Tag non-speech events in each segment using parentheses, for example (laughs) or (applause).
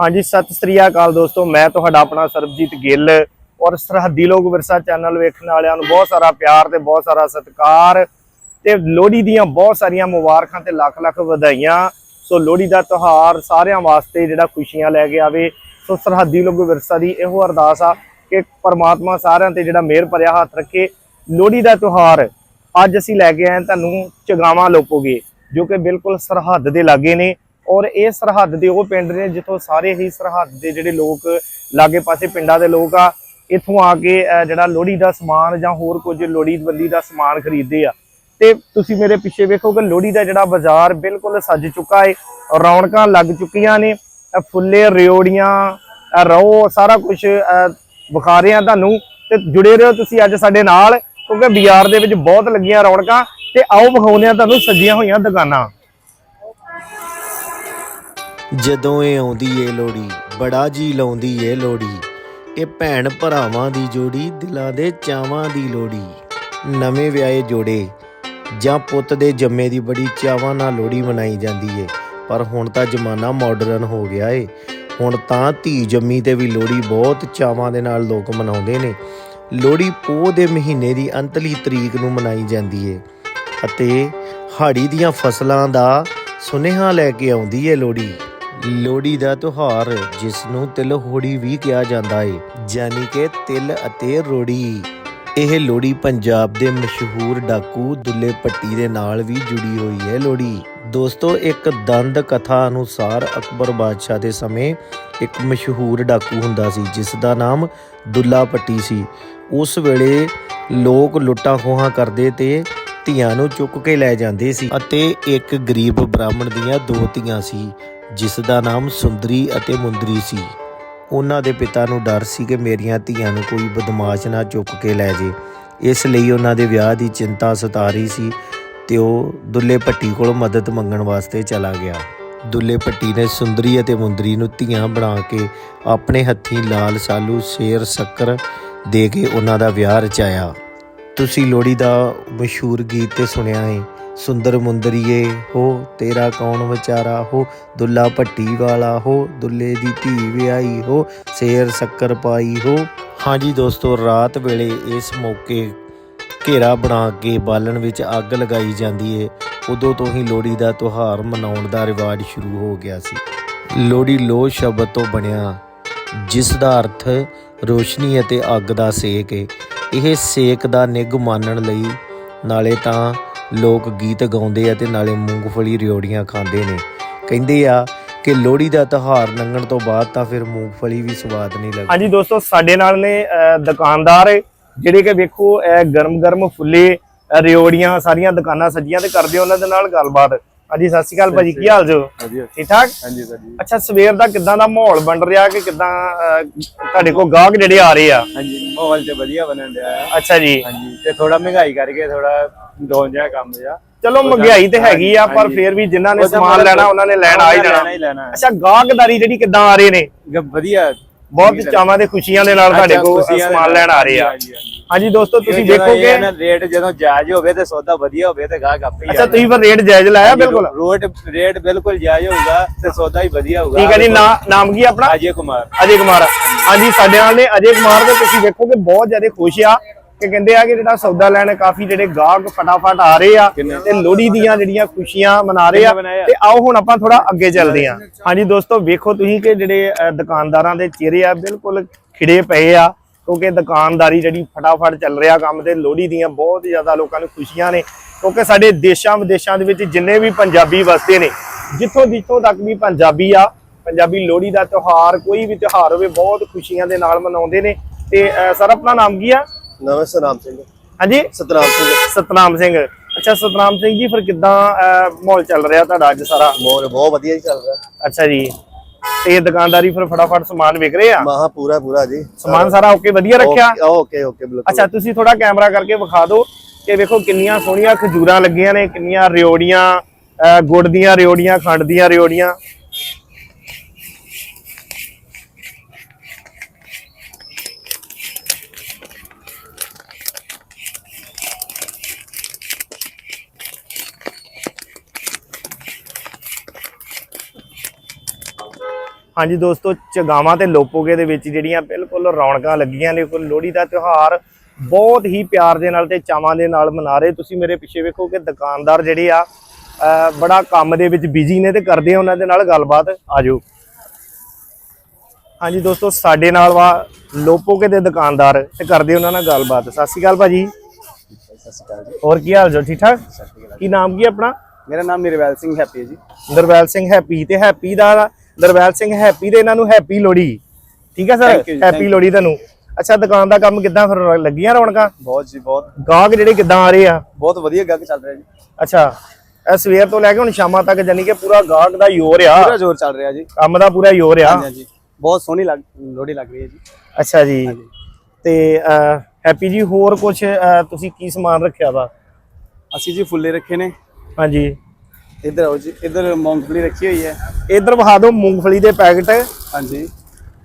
ਹਾਂਜੀ, ਸਤਿ ਸ੍ਰੀ ਅਕਾਲ ਦੋਸਤੋ, ਮੈਂ ਤੁਹਾਡਾ ਆਪਣਾ ਸਰਬਜੀਤ ਗਿੱਲ ਔਰ ਸਰਹੱਦੀ ਲੋਕ ਵਿਰਸਾ ਚੈਨਲ ਵੇਖਣ ਵਾਲਿਆਂ ਨੂੰ ਬਹੁਤ ਸਾਰਾ ਪਿਆਰ ਤੇ ਬਹੁਤ ਸਾਰਾ ਸਤਿਕਾਰ ਤੇ ਲੋਹੜੀ ਦੀਆਂ ਬਹੁਤ ਸਾਰੀਆਂ ਮੁਬਾਰਕਾਂ ਤੇ ਲੱਖ ਲੱਖ ਵਧਾਈਆਂ। ਸੋ ਲੋਹੜੀ ਦਾ ਤਿਉਹਾਰ ਸਾਰਿਆਂ ਵਾਸਤੇ ਜਿਹੜਾ ਖੁਸ਼ੀਆਂ ਲੈ ਕੇ ਆਵੇ। ਸੋ ਸਰਹੱਦੀ ਲੋਕ ਵਿਰਸਾ ਦੀ ਇਹੋ ਅਰਦਾਸ ਆ ਕਿ ਪਰਮਾਤਮਾ ਸਾਰਿਆਂ ਤੇ ਜਿਹੜਾ ਮਿਹਰ ਭਰਿਆ ਹੱਥ ਰੱਖੇ। ਲੋਹੜੀ ਦਾ ਤਿਉਹਾਰ ਅੱਜ ਅਸੀਂ ਲੈ ਕੇ ਆਏ ਤੁਹਾਨੂੰ ਚਗਾਵਾਂ ਲੋਪੋਗੇ ਜੋ ਕਿ ਬਿਲਕੁਲ ਸਰਹੱਦ ਦੇ ਲਾਗੇ ਨੇ। ਔਰ ਇਹ ਸਰਹੱਦ ਦੇ ਉਹ ਪਿੰਡ ਨੇ ਜਿੱਥੋਂ ਸਾਰੇ ਹੀ ਸਰਹੱਦ ਦੇ ਜਿਹੜੇ ਲੋਕ ਲਾਗੇ ਪਾਸੇ ਪਿੰਡਾਂ ਦੇ ਲੋਕ ਆ, ਇੱਥੋਂ ਆ ਕੇ ਜਿਹੜਾ ਲੋਹੜੀ ਦਾ ਸਮਾਨ ਜਾਂ ਹੋਰ ਕੁਝ ਲੋਹੜੀ ਬੰਦੀ ਦਾ ਸਮਾਨ ਖਰੀਦਦੇ ਆ। ਤੇ ਤੁਸੀਂ ਮੇਰੇ ਪਿੱਛੇ ਵੇਖੋ ਕਿ ਲੋਹੜੀ ਦਾ ਜਿਹੜਾ ਬਾਜ਼ਾਰ ਬਿਲਕੁਲ ਸੱਜ ਚੁੱਕਾ ਹੈ ਰੌਣਕਾਂ ਲੱਗ ਚੁੱਕੀਆਂ ਨੇ ਫੁੱਲੇ, ਰਿਓੜੀਆਂ ਅਹ ਰੋ, ਸਾਰਾ ਕੁਝ ਵਿਖਾ ਰਹੇ ਆ ਤੁਹਾਨੂੰ। ਤੇ ਜੁੜੇ ਰਹੋ ਤੁਸੀਂ ਅੱਜ ਸਾਡੇ ਨਾਲ, ਕਿਉਂਕਿ ਬਾਜ਼ਾਰ ਦੇ ਵਿੱਚ ਬਹੁਤ ਲੱਗੀਆਂ ਰੌਣਕਾਂ। ਤੇ ਆਓ ਵਿਖਾਉਂਦੇ ਆ ਤੁਹਾਨੂੰ ਸੱਜੀਆਂ ਹੋਈਆਂ ਦੁਕਾਨਾਂ। ਜਦੋਂ ਇਹ ਆਉਂਦੀ ਏ ਲੋੜੀ ਬੜਾ ਜੀ ਲਾਉਂਦੀ ਏ ਲੋੜੀ ਇਹ ਭੈਣ ਭਰਾਵਾਂ ਦੀ ਜੋੜੀ, ਦਿਲਾਂ ਦੇ ਚਾਵਾਂ ਦੀ ਲੋੜੀ ਨਵੇਂ ਵਿਆਹੇ ਜੋੜੇ, ਜਾਂ ਪੁੱਤ ਦੇ ਜੰਮੇ ਦੀ ਬੜੀ ਚਾਵਾਂ ਨਾਲ ਲੋੜੀ ਮਨਾਈ ਜਾਂਦੀ ਏ। ਪਰ ਹੁਣ ਤਾਂ ਜ਼ਮਾਨਾ ਮਾਡਰਨ ਹੋ ਗਿਆ ਏ। ਹੁਣ ਤਾਂ ਧੀ ਜੰਮੀ ਤੇ ਵੀ ਲੋੜੀ ਬਹੁਤ ਚਾਵਾਂ ਦੇ ਨਾਲ ਲੋਕ ਮਨਾਉਂਦੇ ਨੇ। ਲੋੜੀ ਪੋਹ ਦੇ ਮਹੀਨੇ ਦੀ ਅੰਤਲੀ ਤਰੀਕ ਨੂੰ ਮਨਾਈ ਜਾਂਦੀ ਏ। ਅਤੇ ਹਾੜੀ ਦੀਆਂ ਫਸਲਾਂ ਦਾ ਸੁਨੇਹਾ ਲੈ ਕੇ ਆਉਂਦੀ ਏ ਲੋੜੀ ਲੋਹੜੀ ਦਾ ਤਿਉਹਾਰ, ਜਿਸ ਨੂੰ ਤਿਲ ਹੋੜੀ ਵੀ ਕਿਹਾ ਜਾਂਦਾ ਏ, ਯਾਨੀ ਕਿ ਤਿਲ ਅਤੇ ਰੋੜੀ। ਇਹ ਲੋਹੜੀ ਪੰਜਾਬ ਦੇ ਮਸ਼ਹੂਰ ਡਾਕੂ ਦੁੱਲੇ ਪੱਟੀ ਦੇ ਨਾਲ ਵੀ ਜੁੜੀ ਹੋਈ ਹੈ ਲੋਹੜੀ। ਦੋਸਤੋ, ਇੱਕ ਦੰਦ ਕਥਾ ਅਨੁਸਾਰ ਅਕਬਰ ਬਾਦਸ਼ਾਹ ਦੇ ਸਮੇਂ ਇੱਕ ਮਸ਼ਹੂਰ ਡਾਕੂ ਹੁੰਦਾ ਸੀ, ਜਿਸ ਦਾ ਨਾਮ ਦੁੱਲਾ ਪੱਟੀ ਸੀ। ਉਸ ਵੇਲੇ ਲੋਕ ਲੁੱਟਾਂ ਖੋਹਾਂ ਕਰਦੇ ਤੇ ਧੀਆਂ ਨੂੰ ਚੁੱਕ ਕੇ ਲੈ ਜਾਂਦੇ ਸੀ ਅਤੇ ਇੱਕ ਗਰੀਬ ਬ੍ਰਾਹਮਣ ਦੀਆਂ ਦੋ ਧੀਆਂ ਸੀ। ਜਿਸ ਦਾ ਨਾਮ ਸੁੰਦਰੀ ਅਤੇ ਮੁੰਦਰੀ ਸੀ। ਉਹਨਾਂ ਦੇ ਪਿਤਾ ਨੂੰ ਡਰ ਸੀ ਕਿ ਮੇਰੀਆਂ ਧੀਆਂ ਨੂੰ ਕੋਈ ਬਦਮਾਸ਼ ਨਾ ਚੁੱਕ ਕੇ ਲੈ ਜੇ। ਇਸ ਲਈ ਉਹਨਾਂ ਦੇ ਵਿਆਹ ਦੀ ਚਿੰਤਾ ਸਤਾ ਰਹੀ ਸੀ ਤੇ ਉਹ ਦੁੱਲੇ ਭੱਟੀ ਕੋਲ ਮਦਦ ਮੰਗਣ ਵਾਸਤੇ ਚਲਾ ਗਿਆ। ਦੁੱਲੇ ਭੱਟੀ ਨੇ ਸੁੰਦਰੀ ਅਤੇ ਮੁੰਦਰੀ ਨੂੰ ਧੀਆਂ ਬਣਾ ਕੇ ਆਪਣੇ ਹੱਥੀਂ ਲਾਲ ਸਾਲੂ ਸ਼ੇਰ ਸ਼ੱਕਰ ਦੇ ਕੇ ਉਹਨਾਂ ਦਾ ਵਿਆਹ ਰਚਾਇਆ। ਤੁਸੀਂ ਲੋੜੀ ਦਾ ਮਸ਼ਹੂਰ ਗੀਤ ਤੇ ਸੁਣਿਆ ਹੈ। ਸੁੰਦਰ ਮੁੰਦਰੀਏ ਹੋ, ਤੇਰਾ ਕੌਣ ਵਿਚਾਰਾ ਹੋ? ਦੁੱਲਾ ਭੱਟੀ ਵਾਲਾ ਹੋ, ਦੁੱਲੇ ਦੀ ਧੀ ਵਿਆਹੀ ਹੋ, ਸ਼ੇਰ ਸ਼ੱਕਰ ਪਾਈ ਹੋ। ਹਾਂਜੀ ਦੋਸਤੋ, ਰਾਤ ਵੇਲੇ ਇਸ ਮੌਕੇ ਘੇਰਾ ਬਣਾ ਕੇ ਬਾਲਣ ਵਿੱਚ ਅੱਗ ਲਗਾਈ ਜਾਂਦੀ ਏ। ਉਦੋਂ ਤੋਂ ਹੀ ਲੋਹੜੀ ਦਾ ਤਿਉਹਾਰ ਮਨਾਉਣ ਦਾ ਰਿਵਾਜ ਸ਼ੁਰੂ ਹੋ ਗਿਆ ਸੀ। ਲੋਹੜੀ ਲੋ ਸ਼ਬਦ ਤੋਂ ਬਣਿਆ, ਜਿਸ ਦਾ ਅਰਥ ਰੋਸ਼ਨੀ ਅਤੇ ਅੱਗ ਦਾ ਸੇਕ ਏ। ਇਹ ਸੇਕ ਦਾ ਨਿੱਘ ਮਾਨਣ ਲਈ, ਨਾਲੇ ਤਾਂ ਲੋਕ ਗੀਤ ਗਾਉਂਦੇ ਆ ਤੇ ਨਾਲੇ ਮੂੰਗਫਲੀ ਰਿਓੜੀਆਂ ਖਾਂਦੇ ਨੇ। ਕਹਿੰਦੇ ਆ ਕਿ ਲੋਹੜੀ ਦਾ ਤਿਉਹਾਰ ਲੰਘਣ ਤੋਂ ਬਾਅਦ ਤਾਂ ਫਿਰ ਮੂੰਗਫਲੀ ਵੀ ਸਵਾਦ ਨਹੀਂ ਲੱਗਦੀ। ਹਾਂਜੀ ਦੋਸਤੋ ਸਾਡੇ ਨਾਲ ਨੇ ਅਹ, ਦੁਕਾਨਦਾਰ ਜਿਹੜੇ ਕਿ ਵੇਖੋ ਗਰਮ ਗਰਮ ਫੁੱਲੇ ਅਹ, ਰਿਓੜੀਆਂ ਸਾਰੀਆਂ ਦੁਕਾਨਾਂ ਸੱਜੀਆਂ ਤੇ ਕਰਦੇ ਉਹਨਾਂ ਦੇ ਨਾਲ ਗੱਲਬਾਤ। ਹਾਂਜੀ ਸਤਿ ਸ਼੍ਰੀ ਅਕਾਲ ਭਾਜੀ ਕੀ ਹਾਲ ਜੋ? ਠੀਕ ਠਾਕ? ਹਾਂਜੀ ਸਰ ਜੀ ਅੱਛਾ ਸਵੇਰ ਦਾ ਕਿਦਾਂ ਦਾ ਮਾਹੌਲ ਬਣ ਰਿਹਾ ਕਿ ਕਿਦਾਂ ਤੁਹਾਡੇ ਕੋਲ ਗਾਹਕ ਜਿਹੜੇ ਆ ਰਹੇ ਆ? ਹਾਂਜੀ ਮਾਹੌਲ ਤੇ ਵਧੀਆ ਬਣਨ ਆ। ਅੱਛਾ ਜੀ। ਹਾਂਜੀ ਤੇ ਥੋੜਾ ਮਹਿੰਗਾਈ ਕਰਕੇ ਥੋੜਾ ਡਾਊਨ ਜਿਹਾ ਕੰਮ ਜਿਹਾ। ਚਲੋ ਮਹਿੰਗਾਈ ਤੇ ਹੈਗੀ ਆ ਪਰ। ਫੇਰ ਵੀ ਜਿਨ੍ਹਾਂ ਨੇ ਸਮਾਨ ਲੈਣਾ ਉਹਨਾਂ ਨੇ ਲੈਣ ਆ ਹੀ ਜਾਣਾ। ਅੱਛਾ ਗਾਹਕਦਾਰੀ ਜਿਹੜੀ ਕਿਦਾਂ ਆ ਰਹੇ ਨੇ? ਵਧੀਆ। ਬਹੁਤ ਚਾਵਾਂ ਦੇ ਖੁਸ਼ੀਆਂ ਦੇ ਨਾਲ ਤੁਹਾਡੇ ਕੋਲ ਸਮਾਨ ਲੈਣ ਆ ਰਹੇ ਆ। ਹਾਂਜੀ, ਦੋਸਤੋ ਤੁਸੀਂ ਦੇਖੋਗੇ ਰੇਟ ਜਦੋਂ ਜਾਇਜ਼ ਹੋਵੇ ਤੇ ਸੌਦਾ ਵਧੀਆ ਹੋਵੇ ਤੇ ਗਾਹਕ ਆਪੇ ਹੀ ਅੱਛਾ ਤੁਸੀਂ ਫਿਰ ਰੇਟ ਜਾਇਜ਼ ਲਾਇਆ ਬਿਲਕੁਲ? ਰੋਟ ਰੇਟ ਬਿਲਕੁਲ ਜਾਇਜ਼ ਹੋਊਗਾ ਤੇ ਸੌਦਾ ਹੀ ਵਧੀਆ ਹੋਊਗਾ। ਠੀਕ ਹੈ ਜੀ ਨਾਮ ਕੀ ਆਪਣਾ? ਅਜੇ ਕੁਮਾਰ। ਅਜੇ ਕੁਮਾਰ। ਹਾਂਜੀ ਸਾਡੇ ਨਾਲ ਨੇ ਅਜੇ ਕੁਮਾਰ ਦੇ ਤੁਸੀਂ ਵੇਖੋਗੇ ਬਹੁਤ ਜ਼ਿਆਦਾ ਖੁਸ਼ ਆ। ਕਿ ਕਹਿੰਦੇ ਆ ਕਿ ਜਿਹੜਾ ਸੌਦਾ ਲੈਣ ਕਾਫੀ ਜਿਹੜੇ ਗਾਹਕ ਫਟਾਫਟ ਆ ਰਹੇ ਆ ਤੇ ਲੋਹੜੀ ਦੀਆਂ ਜਿਹੜੀਆਂ ਖੁਸ਼ੀਆਂ ਮਨਾ ਰਹੇ ਆ? ਤੇ ਆਓ ਹੁਣ ਆਪਾਂ ਥੋੜਾ ਅੱਗੇ ਚੱਲਦੇ ਆ ਹਾਂਜੀ ਦੋਸਤੋ ਵੇਖੋ ਤੁਸੀਂ ਕਿ ਜਿਹੜੇ ਦੁਕਾਨਦਾਰਾਂ ਦੇ ਚਿਹਰੇ ਆ ਬਿਲਕੁਲ ਖਿੜੇ ਪਏ ਆ ਕਿਉਂਕਿ ਦੁਕਾਨਦਾਰੀ ਜਿਹੜੀ ਫਟਾਫਟ ਚੱਲ ਰਿਹਾ ਕੰਮ ਤੇ ਲੋਹੜੀ ਦੀਆਂ ਬਹੁਤ ਜ਼ਿਆਦਾ ਲੋਕਾਂ ਨੂੰ ਖੁਸ਼ੀਆਂ ਨੇ ਕਿਉਂਕਿ ਸਾਡੇ ਦੇਸ਼ਾਂ ਵਿਦੇਸ਼ਾਂ ਦੇ ਵਿੱਚ ਜਿੰਨੇ ਵੀ ਪੰਜਾਬੀ ਵਸਦੇ ਨੇ ਜਿੱਥੋਂ ਜਿੱਥੋਂ ਤੱਕ ਵੀ ਪੰਜਾਬੀ ਆ ਪੰਜਾਬੀ ਲੋਹੜੀ ਦਾ ਤਿਉਹਾਰ ਕੋਈ ਵੀ ਤਿਉਹਾਰ ਹੋਵੇ ਬਹੁਤ ਖੁਸ਼ੀਆਂ ਦੇ ਨਾਲ ਮਨਾਉਂਦੇ ਨੇ। ਤੇ ਸਰ ਆਪਣਾ ਨਾਮ ਕੀ ਆ? ਨਵੇਂ ਸਤਨਾਮ ਸਿੰਘ। ਹਾਂਜੀ? ਸਤਨਾਮ ਸਿੰਘ। ਸਤਨਾਮ ਸਿੰਘ। ਅੱਛਾ ਸਤਨਾਮ ਸਿੰਘ ਜੀ ਫਿਰ ਕਿੱਦਾਂ ਮਾਹੌਲ ਚੱਲ ਰਿਹਾ ਤੁਹਾਡਾ ਅੱਜ ਸਾਰਾ? ਮੋਰ ਬਹੁਤ ਵਧੀਆ ਜੀ ਚੱਲ ਰਿਹਾ। ਅੱਛਾ ਜੀ। ਤੇ ਦੁਕਾਨਦਾਰੀ ਫਿਰ ਫਟਾਫਟ ਸਮਾਨ ਵਿਕ ਰਹੇ ਆ? ਮਾਹਾ ਪੂਰਾ ਪੂਰਾ ਜੀ। ਸਮਾਨ ਸਾਰਾ ਓਕੇ ਵਧੀਆ ਰੱਖਿਆ? ਓਕੇ ਓਕੇ ਬਿਲਕੁਲ। ਅੱਛਾ ਤੁਸੀਂ ਥੋੜਾ ਕੈਮਰਾ ਕਰਕੇ ਵਿਖਾ ਦਿਓ ਕਿ ਵੇਖੋ ਕਿੰਨੀਆਂ ਸੋਹਣੀਆਂ ਖਜੂਰਾਂ ਲੱਗੀਆਂ ਨੇ ਕਿੰਨੀਆਂ ਰਿਓੜੀਆਂ ਗੁੜ ਦੀਆਂ ਰਿਓੜੀਆਂ ਖੰਡ ਦੀਆਂ ਰਿਓੜੀਆਂ। ਹਾਂਜੀ ਦੋਸਤੋ ਚਗਾਵਾਂ ਤੇ ਲੋਪੋਗੇ ਦੇ ਵਿੱਚ ਜਿਹੜੀਆਂ ਬਿਲਕੁਲ ਰੌਣਕਾਂ ਲੱਗੀਆਂ ਨੇ ਕੋਈ ਲੋਹੜੀ ਦਾ ਤਿਉਹਾਰ ਬਹੁਤ ਹੀ ਪਿਆਰ ਦੇ ਨਾਲ ਤੇ ਚਾਵਾਂ ਦੇ ਨਾਲ ਮਨਾ ਰਹੇ। ਤੁਸੀਂ ਮੇਰੇ ਪਿੱਛੇ ਵੇਖੋ ਕਿ ਦੁਕਾਨਦਾਰ ਜਿਹੜੇ ਆ ਬੜਾ ਕੰਮ ਦੇ ਵਿੱਚ ਬਿਜ਼ੀ ਨੇ ਤੇ ਕਰਦੇ ਆ ਉਹਨਾਂ ਦੇ ਨਾਲ ਗੱਲਬਾਤ। ਆਜੋ। ਹਾਂਜੀ ਦੋਸਤੋ ਸਾਡੇ ਨਾਲ ਵਾ ਲੋਪੋਗੇ ਦੇ ਦੁਕਾਨਦਾਰ ਤੇ ਕਰਦੇ ਉਹਨਾਂ ਨਾਲ ਗੱਲਬਾਤ। ਸਤਿ ਸ਼੍ਰੀ ਅਕਾਲ ਭਾਜੀ। ਸਤਿ ਸ਼੍ਰੀ ਅਕਾਲ ਜੀ। ਹੋਰ ਕੀ ਹਾਲ ਜੋ ਠੀਕ ਠਾਕ? ਕੀ ਨਾਮ ਕੀ ਆਪਣਾ? ਮੇਰਾ ਨਾਮ ਨਿਰਵੈਲ ਸਿੰਘ ਹੈਪੀ ਹੈ ਜੀ। ਦਰਵੈਲ ਸਿੰਘ ਹੈਪੀ ਤੇ ਹੈਪੀ ਦਾ ਦਰਵੈਲ ਸਿੰਘ ਹੈਪੀ ਦੇ ਇਹਨਾਂ ਨੂੰ ਹੈਪੀ ਲੋੜੀ ਠੀਕ ਹੈ ਸਰ? ਹੈਪੀ ਲੋੜੀ ਤੁਹਾਨੂੰ। ਅੱਛਾ ਦੁਕਾਨ ਦਾ ਕੰਮ ਕਿੱਦਾਂ ਫਿਰ ਲੱਗੀਆਂ ਰੌਣਕਾਂ? ਬਹੁਤ ਜੀ ਬਹੁਤ। ਗਾਹਕ ਜਿਹੜੇ ਕਿੱਦਾਂ ਆ ਰਹੇ ਆ? ਬਹੁਤ ਵਧੀਆ ਗੱਗ ਚੱਲ ਰਿਹਾ ਜੀ। ਅੱਛਾ ਇਹ ਸਵੇਰ ਤੋਂ ਲੈ ਕੇ ਹੁਣ ਸ਼ਾਮਾਂ ਤੱਕ ਜਾਨੀ ਕਿ ਪੂਰਾ ਗਾਹਕ ਦਾ ਯੋਰ ਆ। ਪੂਰਾ ਜ਼ੋਰ ਚੱਲ ਰਿਹਾ ਜੀ। ਕੰਮ ਦਾ ਪੂਰਾ ਯੋਰ ਆ। ਹਾਂਜੀ ਬਹੁਤ ਸੋਹਣੀ ਲੱਗ ਲੋੜੀ ਲੱਗ ਰਹੀ ਹੈ ਜੀ। ਅੱਛਾ ਜੀ। ਤੇ ਹੈਪੀ ਜੀ ਹੋਰ ਕੁਝ ਤੁਸੀਂ ਕੀ ਸਮਾਨ ਰੱਖਿਆ ਵਾ? ਅਸੀਂ ਜੀ ਫੁੱਲੇ ਰੱਖੇ ਨੇ। ਹਾਂਜੀ। ਇੱਧਰ ਆਓ ਜੀ ਇੱਧਰ ਮੂੰਗਫਲੀ ਰੱਖੀ ਹੋਈ ਹੈ। ਇਧਰ ਵਿਖਾ ਦਿਓ ਮੂੰਗਫਲੀ ਦੇ ਪੈਕਟ। ਇਹ ਹਾਂਜੀ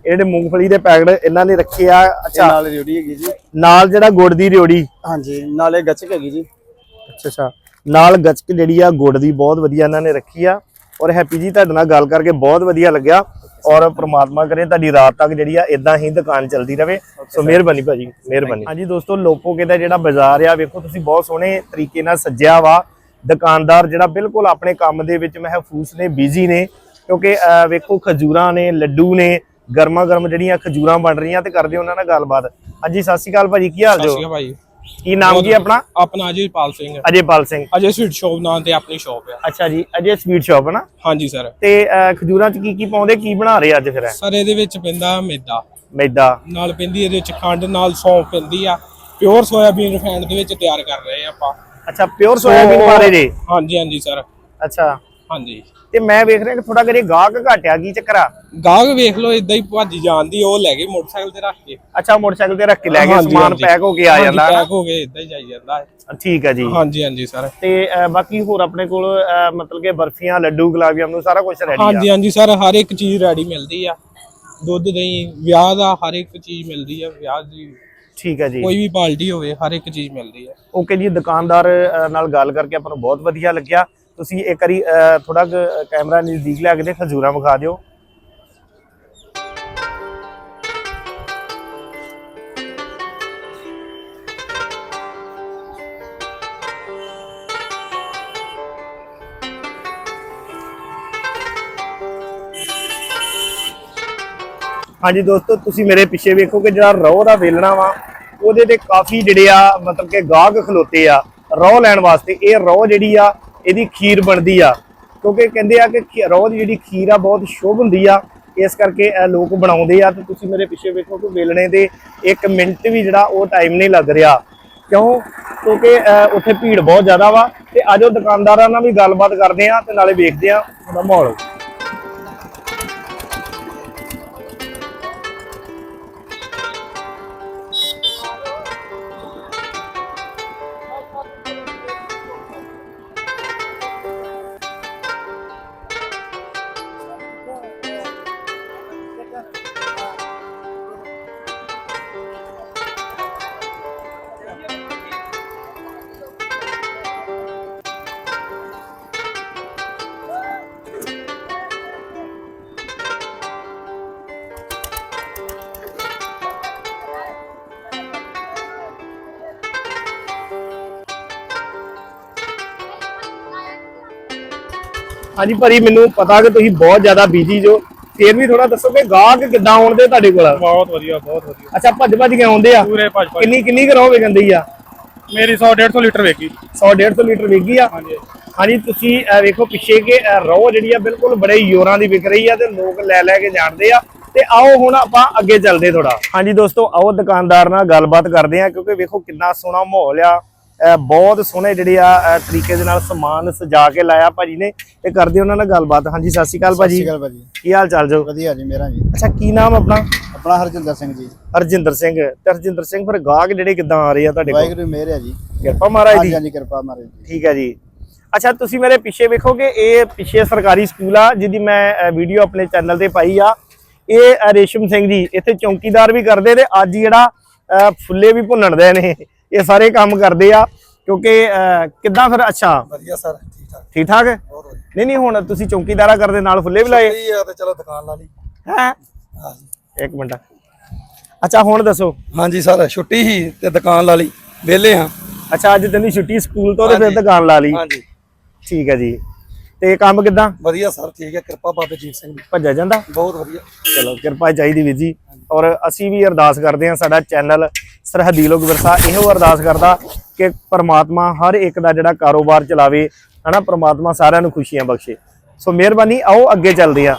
ਜਿਹੜੇ ਮੂੰਗਫਲੀ ਦੇ ਪੈਕਟ ਇਹਨਾਂ ਨੇ ਰੱਖੇ ਆ ਅੱਛਾ। ਨਾਲ ਰਿਓੜੀ ਹੈਗੀ ਜੀ। ਨਾਲ ਜਿਹੜਾ ਗੁੜ ਦੀ ਰਿਓੜੀ ਹਾਂਜੀ ਨਾਲੇ ਗੱਚਕ ਹੈਗੀ ਜੀ। ਅੱਛਾ ਅੱਛਾ। ਨਾਲ ਗੱਚਕ ਜਿਹੜੀ ਆ ਗੁੜ ਦੀ ਬਹੁਤ ਵਧੀਆ ਇਹਨਾਂ ਨੇ ਰੱਖੀ ਆ। ਔਰ ਹੈਪੀ ਜੀ ਤੁਹਾਡੇ ਨਾਲ ਗੱਲ ਕਰਕੇ ਬਹੁਤ ਵਧੀਆ ਲੱਗਿਆ। ਔਰ ਪ੍ਰਮਾਤਮਾ ਕਰੇ ਤੁਹਾਡੀ ਰਾਤ ਤੱਕ ਜਿਹੜੀ ਆ ਇਦਾਂ ਹੀ ਦੁਕਾਨ ਚੱਲਦੀ ਰਵੇ। ਸੋ ਮਿਹਰਬਾਨੀ ਭਾਜੀ ਮਿਹਰਬਾਨੀ। ਹਾਂਜੀ ਦੋਸਤੋ ਲੋਪੋਕੇ ਦਾ ਜਿਹੜਾ ਬਾਜ਼ਾਰ ਆ ਵੇਖੋ ਤੁਸੀਂ ਬਹੁਤ ਸੋਹਣੇ ਤਰੀਕੇ ਨਾਲ ਸੱਜਿਆ ਵਾ। ਦੁਕਾਨਦਾਰ ਜਿਹੜਾ ਬਿਲਕੁਲ ਆਪਣੇ ਕੰਮ ਦੇ ਵਿੱਚ ਮਹਿਫੂਸ ਨੇ ਬਿਜ਼ੀ ਨੇ ਕਿਉਂਕਿ ਵੇਖੋ ਖਜੂਰਾਂ ਨੇ ਲੱਡੂ ਨੇ ਗਰਮਾ ਗਰਮ ਜਿਹੜੀਆਂ ਖਜੂਰਾਂ ਬਣ ਰਹੀਆਂ ਤੇ ਕਰਦੇ ਉਹਨਾਂ ਨਾਲ ਗੱਲਬਾਤ। ਹਾਂਜੀ ਸਤਿ ਸ਼੍ਰੀ ਅਕਾਲ ਭਾਜੀ ਕੀ ਹਾਲ ਸਤਿ ਜੋ ਸ਼੍ਰੀ ਅਕਾਲ ਭਾਈ ਕੀ ਨਾਮ ਕੀ ਆਪਣਾ? ਆਪਣਾ ਅਜੇਪਾਲ ਸਿੰਘ ਅਜੇਪਾਲ ਸਿੰਘ। ਅਜੇ ਸਵੀਟ ਸ਼ੌਪ ਨਾਂ ਤੇ ਆਪਣੀ ਸ਼ੌਪ ਹੈ। ਅੱਛਾ ਜੀ ਅਜੇ ਸਵੀਟ ਸ਼ਾਪ ਹੈ ਨਾ? ਹਾਂਜੀ ਸਰ ਤੇ ਖਜੂਰਾਂ ਚ ਕੀ ਕੀ ਪਾਉਂਦੇ ਕੀ ਬਣਾ ਰਹੇ ਅੱਜ ਫਿਰ? ਸਰ ਇਹਦੇ ਵਿੱਚ ਪੈਂਦਾ ਮੈਦਾ। ਮੈਦਾ। ਨਾਲ ਪੈਂਦੀ ਇਹਦੇ ਵਿੱਚ ਖੰਡ ਨਾਲ ਸੌਂਫ ਪੈਂਦੀ ਆ। ਪਿਓਰ ਸੋਇਆਬੀਨ ਰਿਫਾਈਨਡ ਦੇ ਵਿੱਚ ਤਿਆਰ ਕਰ ਰਹੇ ਆ ਆਪਾਂ। ਅੱਛਾ ਪਿਓਰ ਸੋਇਆਬੀਨ ਪਾ ਰਹੇ ਜੀ? ਹਾਂਜੀ ਹਾਂਜੀ ਸਰ ਅੱਛਾ। ਹਾਂਜੀ। ਤੇ ਮੈਂ ਵੇਖ ਰਿਹਾ ਕਿ ਥੋੜਾ ਕਰੇ ਗਾਹਕ ਘਟਿਆ ਕੀ ਚੱਕਰ ਆ? ਗਾਹਕ ਵੇਖ ਲਓ ਇਦਾਂ ਹੀ ਭੱਜ ਜਾਂਦੀ ਉਹ ਲੈ ਗਏ ਮੋਟਰਸਾਈਕਲ ਤੇ ਰੱਖ ਕੇ। ਅੱਛਾ ਮੋਟਰਸਾਈਕਲ ਤੇ ਰੱਖ ਕੇ ਲੈ ਗਏ ਹਾਂਜੀ, ਸਮਾਨ ਹਾਂਜੀ। ਪੈਕ ਹੋ ਕੇ ਆ ਹਾਂਜੀ, ਜਾਂਦਾ ਪੈਕ ਹੋ ਗਏ ਇਦਾਂ ਹੀ ਜਾਈ ਜਾਂਦਾ? ਠੀਕ ਹੈ ਜੀ। ਹਾਂਜੀ ਹਾਂਜੀ ਸਰ ਤੇ ਬਾਕੀ ਹੋਰ ਆਪਣੇ ਕੋਲ ਮਤਲਬ ਕਿ ਬਰਫੀਆਂ ਲੱਡੂ ਗੁਲਾਬ ਜਾਮਨੂ ਸਾਰਾ ਕੁਝ ਰੈਡੀ ਹਾਂਜੀ ਆ? ਹਾਂਜੀ ਸਰ ਹਰ ਇੱਕ ਚੀਜ਼ ਰੈਡੀ ਮਿਲਦੀ ਆ। ਦੁੱਧ ਦਹੀਂ ਵਿਆਹ ਦਾ ਹਰ ਇੱਕ ਚੀਜ਼ ਮਿਲਦੀ ਆ ਵਿਆਹ ਦੀ ਠੀਕ ਹੈ ਜੀ। ਕੋਈ ਵੀ ਪਾਰਟੀ ਹੋਵੇ ਹਰ ਇੱਕ ਚੀਜ਼ ਮਿਲਦੀ ਆ ਓਕੇ ਜੀ ਦੁਕਾਨਦਾਰ ਨਾਲ ਗੱਲ ਕਰਕੇ ਆਪਾਂ ਨੂੰ ਬਹੁਤ ਵਧੀਆ ਲੱਗਿਆ। ਤੁਸੀਂ ਇੱਕ ਵਾਰੀ ਥੋੜਾ ਕੈਮਰਾ ਨਜ਼ਦੀਕ ਲਿਆ ਕੇ ਦੇ ਖਜੂਰਾਂ ਵਿਖਾ ਦਿਓ। ਹਾਂਜੀ ਦੋਸਤੋ, ਤੁਸੀਂ ਮੇਰੇ ਪਿੱਛੇ ਵੇਖੋ ਕਿ ਜਿਹੜਾ ਰੋਹ ਦਾ ਵੇਲਣਾ ਵਾ, ਉਹਦੇ ਤੇ ਕਾਫੀ ਜਿਹੜੇ ਆ, ਮਤਲਬ ਕਿ ਗਾਹਕ ਖਲੋਤੇ ਆ ਰੋਹ ਲੈਣ ਵਾਸਤੇ। ਇਹ ਰੋਹ ਜਿਹੜੀ ਆ, ਇਹਦੀ ਖੀਰ ਬਣਦੀ ਆ। ਕਿਉਂਕਿ ਕਹਿੰਦੇ ਆ ਕਿ ਖੀ- ਰੋਹ ਦੀ ਜਿਹੜੀ ਖੀਰ ਆ, ਬਹੁਤ ਸ਼ੁਭ ਹੁੰਦੀ ਆ। ਇਸ ਕਰਕੇ ਇਹ ਲੋਕ ਬਣਾਉਂਦੇ ਆ। ਤੇ ਤੁਸੀਂ ਮੇਰੇ ਪਿੱਛੇ ਵੇਖੋ ਕਿ ਵੇਲਣੇ ਦੇ 1 ਮਿੰਟ ਵੀ ਜਿਹੜਾ ਉਹ ਟਾਈਮ ਨਹੀਂ ਲੱਗ ਰਿਹਾ। ਕਿਉਂ? ਕਿਉਂਕਿ ਉੱਥੇ ਭੀੜ ਬਹੁਤ ਜ਼ਿਆਦਾ ਵਾ। ਤੇ ਆਜੋ ਦੁਕਾਨਦਾਰਾਂ ਨਾਲ ਵੀ ਗੱਲਬਾਤ ਕਰਦੇ ਆ ਤੇ ਨਾਲੇ ਵੇਖਦੇ ਆ ਉਹਦਾ ਮਾਹੌਲ। ਹਾਂਜੀ ਭਾਜੀ ਮੈਨੂੰ ਪਤਾ ਕਿ ਤੁਸੀਂ ਬਹੁਤ ਜ਼ਿਆਦਾ ਬਿਜ਼ੀ ਜੋ। ਫੇਰ ਵੀ ਥੋੜਾ ਦੱਸੋ ਕਿ ਗਾਹਕ ਕਿੱਦਾਂ ਆਉਂਦੇ ਤੁਹਾਡੇ ਕੋਲ? ਬਹੁਤ ਵਧੀਆ ਬਹੁਤ ਵਧੀਆ। ਅੱਛਾ ਭੱਜ ਭੱਜ ਕੇ ਆਉਂਦੇ ਆ। ਪੂਰੇ ਭੱਜ ਭੱਜ। ਕਿੰਨੀ ਕਿੰਨੀ ਕਰੋ ਵਿਕੰਦੀ ਆ? ਮੇਰੀ 100 150 ਲੀਟਰ ਵੇਗੀ। 100 150 ਲੀਟਰ ਵਿਕੀ ਆ। ਹਾਂਜੀ। ਹਾਂਜੀ ਤੁਸੀਂ ਵੇਖੋ ਪਿੱਛੇ ਕਿ ਰੋਹ ਜਿਹੜੀ ਆ ਬਿਲਕੁਲ ਬੜੇ ਯੋਰਾਂ ਦੀ ਵਿਕ ਰਹੀ ਆ ਤੇ ਲੋਕ ਲੈ ਲੈ ਕੇ ਜਾਣਦੇ ਆ। ਤੇ ਆਓ ਹੁਣ ਆਪਾਂ ਅੱਗੇ ਚੱਲਦੇ ਥੋੜਾ ਹਾਂਜੀ ਦੋਸਤੋ ਆਓ ਦੁਕਾਨਦਾਰ ਨਾਲ ਗੱਲਬਾਤ ਕਰਦੇ ਆ ਕਿਉਂਕਿ ਵੇਖੋ ਕਿੰਨਾ ਸੋਹਣਾ ਮਾਹੌਲ ਆ। ਬਹੁਤ ਸੋਹਣੇ ਜਿਹੜੇ ਆ ਤਰੀਕੇ ਦੇ ਨਾਲ ਸਮਾਨ ਸਜਾ ਕੇ ਲਾਇਆ ਭਾਜੀ ਨੇ। ਤੇ ਕਰਦੇ ਉਹਨਾਂ ਨਾਲ ਗੱਲਬਾਤ। ਹਾਂਜੀ ਸਤਿ ਸ਼੍ਰੀ ਅਕਾਲ ਭਾਜੀ। ਕੀ ਹਾਲ ਚਾਲ ਜੋ? ਵਧੀਆ ਜੀ ਮੇਰਾ ਜੀ। ਅੱਛਾ ਕੀ ਨਾਮ ਆਪਣਾ? ਆਪਣਾ ਹਰਜਿੰਦਰ ਸਿੰਘ ਜੀ। ਹਰਜਿੰਦਰ ਸਿੰਘ। ਤੇ ਹਰਜਿੰਦਰ ਸਿੰਘ ਫਿਰ ਗਾਹਕ ਜਿਹੜੇ ਕਿੱਦਾਂ ਆ ਰਹੇ ਆ ਤੁਹਾਡੇ ਕੋਲ? ਵਾਹਿਗੁਰੂ ਦੀ ਮਿਹਰ ਹੈ ਜੀ। ਕਿਰਪਾ ਮਹਾਰਾਜ ਦੀ। ਹਾਂਜੀ ਕਿਰਪਾ ਮਾਰੇ ਜੀ ਠੀਕ ਹੈ ਜੀ। ਅੱਛਾ ਤੁਸੀਂ ਮੇਰੇ ਪਿੱਛੇ ਵੇਖੋਗੇ ਇਹ ਪਿੱਛੇ ਸਰਕਾਰੀ ਸਕੂਲ ਆ ਜਿਹਦੀ ਮੈਂ ਵੀਡੀਓ ਆਪਣੇ ਚੈਨਲ ਤੇ ਪਾਈ ਆ। ਇਹ ਰੇਸ਼ਮ ਸਿੰਘ ਜੀ ਇੱਥੇ ਚੌਕੀਦਾਰ ਵੀ ਕਰਦੇ ਤੇ ਅੱਜ ਜਿਹੜਾ ਫੁੱਲੇ ਵੀ ਭੁੰਨਣਦੇ ਨੇ। ਇਹ ਸਾਰੇ ਕੰਮ ਕਰਦੇ ਆ ਕਿਉਂਕਿ ਕਿੱਦਾਂ ਫਿਰ? ਅੱਛਾ। ਵਧੀਆ ਸਰ ਠੀਕ ਠਾਕ। ਠੀਕ ਠਾਕ? ਨਹੀਂ ਨਹੀਂ ਹੁਣ ਤੁਸੀਂ ਚੌਕੀਦਾਰਾ ਕਰਦੇ ਨਾਲ ਫੁੱਲੇ ਵੀ ਲਾਏ। ਠੀਕ ਆ ਤੇ ਚਲੋ ਦੁਕਾਨ ਲਾ ਲਈ। ਹੈ? ਇੱਕ ਮਿੰਟ। ਅੱਛਾ ਹੁਣ ਦੱਸੋ। ਹਾਂਜੀ ਸਰ ਛੁੱਟੀ ਹੀ ਤੇ ਦੁਕਾਨ ਲਾ ਲਈ ਵਿਹਲੇ ਹਾਂ। ਅੱਛਾ ਅੱਜ ਤੈਨੂੰ ਛੁੱਟੀ ਸਕੂਲ ਤੋਂ ਤੇ ਫਿਰ। ਦੁਕਾਨ ਲਾ ਲਈ। ਹਾਂਜੀ। ਠੀਕ ਹੈ ਜੀ। ਤੇ ਕੰਮ ਕਿਦਾਂ? ਵਧੀਆ ਸਰ ਠੀਕ ਹੈ। ਕਿਰਪਾ ਬਾਬਾ ਜੀਤ ਸਿੰਘ ਦੀ। ਭੱਜਿਆ ਜਾਂਦਾ? ਬਹੁਤ ਵਧੀਆ। ਚਲੋ ਕਿਰਪਾ ਚਾਹੀਦੀ ਵੀਰ ਜੀ। ਔਰ ਅਸੀਂ ਵੀ ਅਰਦਾਸ ਕਰਦੇ ਹਾਂ ਸਾਡਾ ਚੈਨਲ ਸਰਹੱਦੀ ਲੋਕ ਵਿਰਸਾ ਇਹੋ ਅਰਦਾਸ ਕਰਦਾ ਕਿ ਪਰਮਾਤਮਾ ਹਰ ਇੱਕ ਦਾ ਜਿਹੜਾ ਕਾਰੋਬਾਰ ਚਲਾਵੇ, ਹਨਾ, ਪਰਮਾਤਮਾ ਸਾਰਿਆਂ ਨੂੰ ਖੁਸ਼ੀਆਂ ਬਖਸ਼ੇ। ਸੋ ਮਿਹਰਬਾਨੀ, ਆਓ ਅੱਗੇ ਚੱਲਦੇ ਆ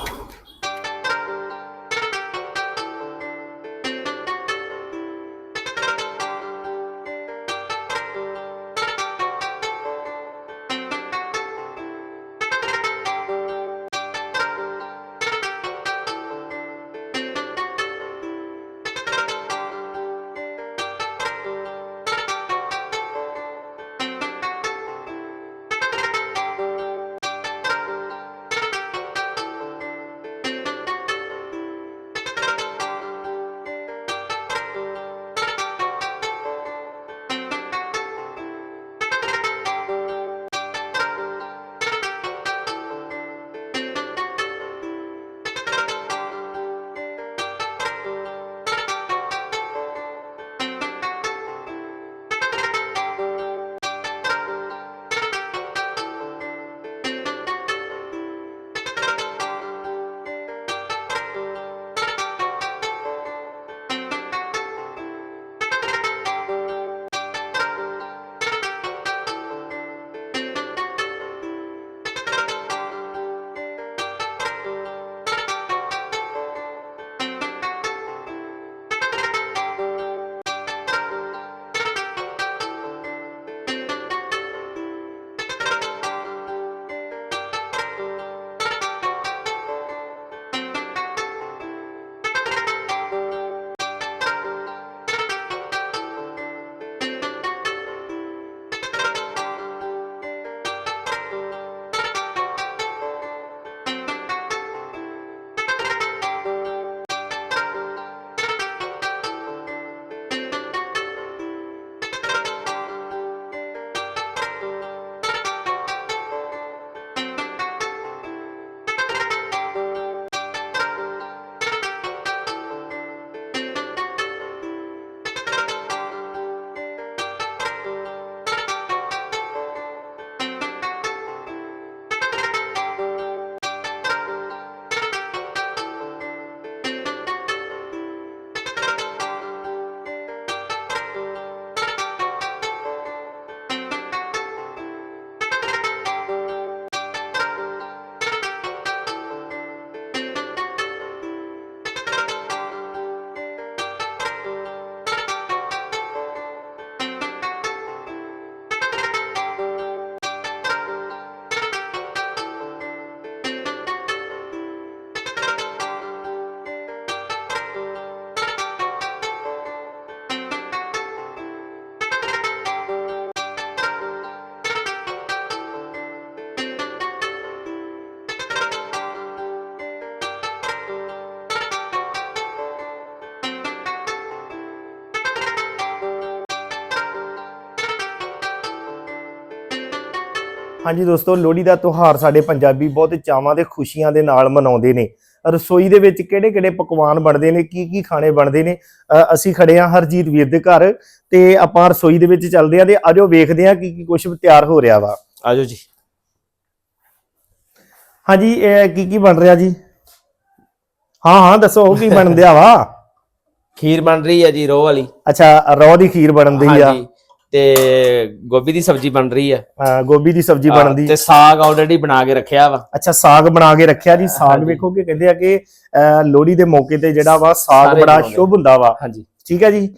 ਹਾਂਜੀ ਦੋਸਤੋ ਲੋਹੜੀ ਦਾ ਤਿਉਹਾਰ ਸਾਡੇ ਪੰਜਾਬੀ ਬਹੁਤ ਚਾਵਾਂ ਤੇ ਖੁਸ਼ੀਆਂ ਦੇ ਨਾਲ ਮਨਾਉਂਦੇ ਨੇ। ਰਸੋਈ ਦੇ ਵਿੱਚ ਕਿਹੜੇ-ਕਿਹੜੇ ਪਕਵਾਨ ਬਣਦੇ ਨੇ ਕੀ ਕੀ ਖਾਣੇ ਬਣਦੇ ਨੇ? ਅਸੀਂ ਖੜੇ ਆ ਹਰਜੀਤ ਵੀਰ ਦੇ ਘਰ ਤੇ ਆਪਾਂ ਰਸੋਈ ਦੇ ਵਿੱਚ ਚੱਲਦੇ ਆ ਤੇ ਆਜੋ ਵੇਖਦੇ ਆ ਕੀ ਕੀ ਕੁਝ ਤਿਆਰ ਹੋ ਰਿਹਾ ਵਾ। ਆਜੋ ਜੀ। ਹਾਂਜੀ ਇਹ ਕੀ ਕੀ ਬਣ ਰਿਹਾ ਜੀ? ਹਾਂ ਹਾਂ ਦੱਸੋ ਕੀ ਬਣ ਵਾ? ਖੀਰ ਬਣ ਰਹੀ ਹੈ ਜੀ ਰੋ ਵਾਲੀ। ਅੱਛਾ ਰੋ ਦੀ ਖੀਰ ਬਣਨ ਦੀ ਆ। ਹਾਂਜੀ। ਤੇ ਗੋਭੀ ਦੀ ਸਬਜ਼ੀ ਬਣ ਰਹੀ ਹੈ ਅ, ਗੋਭੀ ਦੀ ਸਬਜ਼ੀ ਹਾਂ, ਬਣਦੀ। ਤੇ ਸਾਗ ਆਲਰੇਡੀ ਬਣਾ ਕੇ ਰੱਖਿਆ ਵਾ। ਅੱਛਾ ਸਾਗ ਬਣਾ ਕੇ ਰੱਖਿਆ ਜੀ। ਸਾਗ। ਵੇਖੋ ਕਿ ਕਹਿੰਦੇ ਆ ਕਿ ਲੋਹੜੀ ਦੇ ਮੌਕੇ ਤੇ ਜਿਹੜਾ ਵਾ ਸਾਗ ਬੜਾ। ਸ਼ੁਭ ਹੁੰਦਾ ਵਾ। ਹਾਂਜੀ। ਠੀਕ ਹੈ ਜੀ।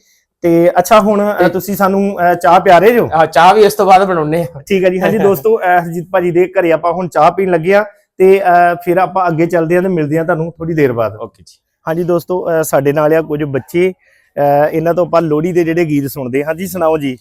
ਤੇ ਅੱਛਾ ਹੁਣ ਤੁਸੀਂ ਸਾਨੂੰ ਚਾਹ ਪਿਆਰੇ ਜੋ? ਆ ਚਾਹ ਵੀ ਇਸ ਤੋਂ ਬਾਅਦ ਬਣਾਉਣੇ ਆ। ਠੀਕ ਹੈ ਜੀ। ਹਾਂਜੀ ਦੋਸਤੋ ਹਰਜੀਤ ਭਾਜੀ ਦੇ ਘਰੇ ਆਪਾਂ ਹੁਣ ਚਾਹ ਪੀਣ ਲੱਗੇ ਆ। ਤੇ ਫਿਰ ਆਪਾਂ ਅੱਗੇ ਚੱਲਦੇ ਆ ਤੇ ਮਿਲਦੇ ਆ ਤੁਹਾਨੂੰ ਥੋੜੀ ਦੇਰ ਬਾਅਦ। ਓਕੇ ਜੀ। ਹਾਂਜੀ ਦੋਸਤੋ ਸਾਡੇ ਨਾਲ ਆ ਕੁਝ ਬੱਚੇ। ਇਹਨਾਂ ਤੋਂ ਆਪਾਂ ਲੋਹੜੀ ਦੇ ਜਿਹੜੇ ਗੀਤ ਸੁਣਦੇ ਹਾਂ ਹਾਂਜੀ ਸੁਣਾਓ ਜੀ।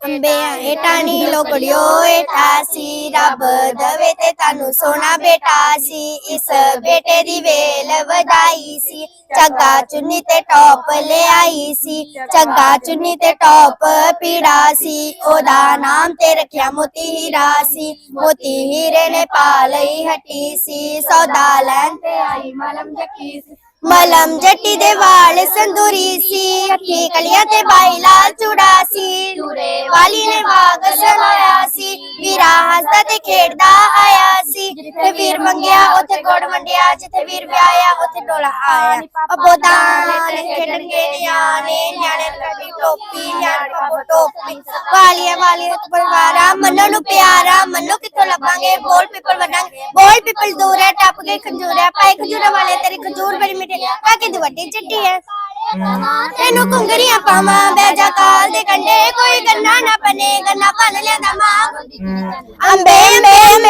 ਅੰਬੇ ਹੇਠਾਂ ਨੀ ਲੋਕੜਿਓ ਹੇਠਾ ਸੀ ਰੱਬ ਦਵੇ ਤੇ ਤੁਹਾਨੂੰ ਸੋਨਾ ਬੇਟਾ ਸੀ। ਇਸ ਬੇਟੇ ਦੀ ਵੇਲ ਵਧਾਈ ਸੀ। ਚੱਗਾ ਚੁੰਨੀ ਤੇ ਟੌਪ ਲਿਆਈ ਸੀ। ਚੱਗਾ ਚੁੰਨੀ ਤੇ ਟੌਪ ਪੀੜਾ ਸੀ। ਉਹਦਾ ਨਾਮ ਤੇ ਰੱਖਿਆ ਮੋਤੀ ਹੀਰਾ ਸੀ। ਮੋਤੀ ਹੀਰੇ ਨੇ ਪਾ ਲਈ ਹੱਟੀ ਸੀ। ਸੌਦਾ ਲੈਣ ਤੇ ਆਈ ਮਲਮ ਜੱਕੀ ਸੀ। ਮਲਮ ਜੱਟੀ ਦੇ ਵਾਲ ਸੰਦੂਰੀ ਸੀ, ਅੱਖੀ ਕਲੀਆਂ ਤੇ ਬਾਈ ਲਾਲ ਚੂੜਾ ਸੀ। ਦੂਰੇ ਵਾਲੀ ਨੇ ਬਾਗ ਸਮਾਇਆ ਸੀ, ਵੀਰਾ ਹੱਸਦਾ ਤੇ ਖੇਡਦਾ ਆਇਆ ਸੀ। ਜਿੱਥੇ ਵੀਰ ਮੰਗਿਆ, ਉੱਥੇ ਗੁੜ ਵੰਡਿਆ, ਜਿੱਥੇ ਵੀਰ ਵਿਆਹਿਆ, ਉੱਥੇ ਡੋਲਾ ਆਇਆ। ਅਬੋਦਾਂ ਖੇਡਣਗੇ ਨਿਆਣੇ ਨਿਆਣੇ ਲੱਗੀ ਟੋਪੀ, ਨਿਆਣੇ ਪਾਪੋ ਟੋਪੀ। ਵਾਲੀਆਂ ਵਾਲੀਆਂ ਤੋਂ ਪਰਵਾਰਾ, ਮੰਨੋ ਨੂੰ ਪਿਆਰਾ, ਮੰਨੋ ਕਿੱਥੋਂ ਲੱਭਾਂਗੇ? ਬੋਲ ਪੀਪਲ ਵਡਾਂਗੇ ਬੋਲ ਪੀਪਲ ਦੂਰ ਹੈ, ਟੱਪ ਕੇ ਖੰਜੂਰਾ ਪਾਏ ਖੰਜੂਰਾ ਵਾਲੇ, ਤੇਰੀ ਖੰਜੂਰ ਬੜੀ ਮਿੱਠੀ ਕਾਕੇ ਦੀ ਵੱਡੀ ਚਿੱਟੀ ਹੈ। ਤੈਨੂੰ ਕੁੰਗਰੀਆਂ ਪਾਵਾਂ ਬੈਜਾ ਕਾਲ ਦੇ ਕੰਡੇ ਕੋਈ ਗੰਨਾ ਨਾ ਬਨੇ ਗੰਨਾ ਭੰਨ ਲਿਆਂਦਾ ਮਾਂ। ਅੰਬੇ ਅੰਬੇ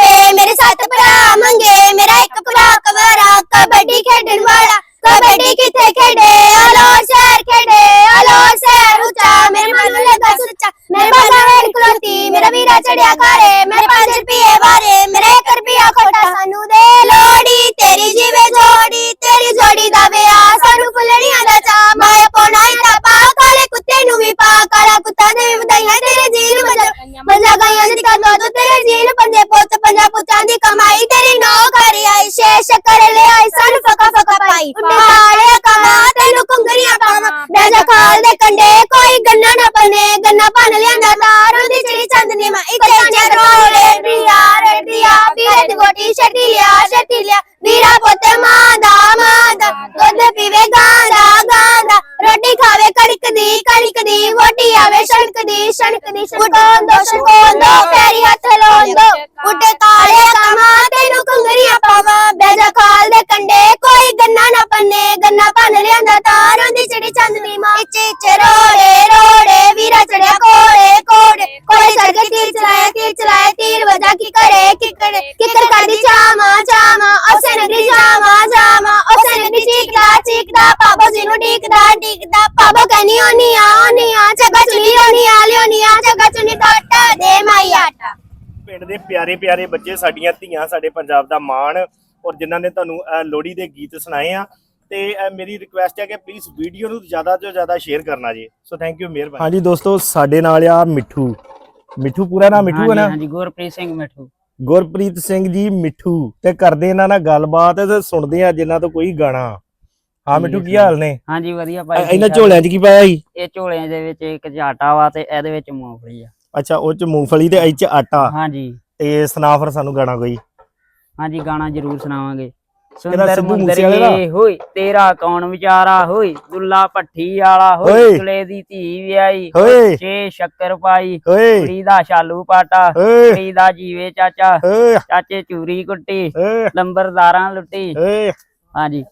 ਦੀ ਦੋ ਦੋ ਪੈਰੀ ਹੱਥ ਲਾਉਣ ਦੋ। ਉੱਡੇ ਪਿਆਰੇ ਬੱਚੇ ਸਾਡੀਆਂ ਧੀਆਂ ਸਾਡੇ ਪੰਜਾਬ ਦਾ ਮਾਣ ਔਰ ਜਿਨ੍ਹਾਂ ਨੇ ਤੁਹਾਨੂੰ ਲੋਹੜੀ ਦੇ ਗੀਤ ਸੁਣਾਏ ਆ। ਤੇ ਮੇਰੀ ਰਿਕੁਐਸਟ ਹੈ ਕਿ ਪਲੀਜ਼ ਵੀਡੀਓ ਨੂੰ ਜ਼ਿਆਦਾ ਤੋਂ ਜ਼ਿਆਦਾ ਸ਼ੇਅਰ ਕਰਨਾ ਜੀ। ਸੋ ਥੈਂਕ ਯੂ ਮਿਹਰਬਾਨੀ। ਹਾਂਜੀ ਦੋਸਤੋ ਸਾਡੇ ਨਾਲ ਆ ਮਿੱਠੂ। ਮਿੱਠੂ ਪੂਰਾ ਨਾਮ ਮਿੱਠੂ ਹੈ ਨਾ? ਹਾਂਜੀ ਗੁਰਪ੍ਰੀਤ ਸਿੰਘ ਮਿੱਠੂ। ਗੁਰਪ੍ਰੀਤ ਸਿੰਘ ਜੀ ਮਿੱਠੂ। ਤੇ ਕਰਦੇ ਇਹਨਾਂ ਨਾਲ ਗੱਲਬਾਤ ਤੇ ਸੁਣਦੇ ਆ ਜਿਨ੍ਹਾਂ ਤੋਂ ਕੋਈ ਗਾਣਾ। ਹਾਂ ਮਿੱਠੂ ਕੀ ਹਾਲ ਨੇ? ਹਾਂਜੀ ਵਧੀਆ ਭਾਈ ਇਹ- ਇਹਨਾਂ। ਝੋਲਿਆਂ 'ਚ ਕੀ ਪਾਇਆ ਸੀ? ਇਹ ਝੋਲਿਆਂ ਦੇ ਵਿੱਚ ਇੱਕ ਝਾਟਾ ਵਾ ਤੇ ਇਹਦੇ ਵਿੱਚ ਮੂੰਗਫਲੀ ਆ। ਅੱਛਾ ਉਹ 'ਚ ਮੂੰਗਫਲੀ ਤੇ ਇਹ 'ਚ ਆਟਾ। ਹਾਂਜੀ। ਤੇ ਸੁਣਾ ਫਿਰ ਸਾਨੂੰ ਗਾਣਾ ਕੋਈ। ਹਾਂਜੀ ਗਾਣਾ ਜ਼ਰੂਰ ਸੁਣਾਵਾਂਗੇ। ਸੁੰਦਰ ਸਿੱਧੂ ਮੂਸੇਵਾਲੇ ਮੁੰਦਰੀਏ ਤੇਰਾ ਕੌਣ ਵਿਚਾਰਾ ਹੋਈ? ਦੁੱਲਾ ਭੱਠੀ ਵਾਲਾ। ਹੋਈ ਦੁਲੇ ਦੀ ਧੀ ਵਿਆਹੀ ਓਏ ਛੇ ਸ਼ੱਕਰ ਪਾਈ ਓਏ ਕੁੜੀ ਦਾ ਸ਼ਾਲੂ ਪਾਟਾ ਓਏ ਕੁੜੀ ਦਾ ਜੀਵੇ ਚਾਚਾ ਓਏ ਚਾਚੇ ਚੂਰੀ ਕੁੱਟੀ ਓਏ ਲੰਬਰਦਾਰਾਂ ਲੁੱਟੀ। ਓਏ ਹਾਂਜੀ।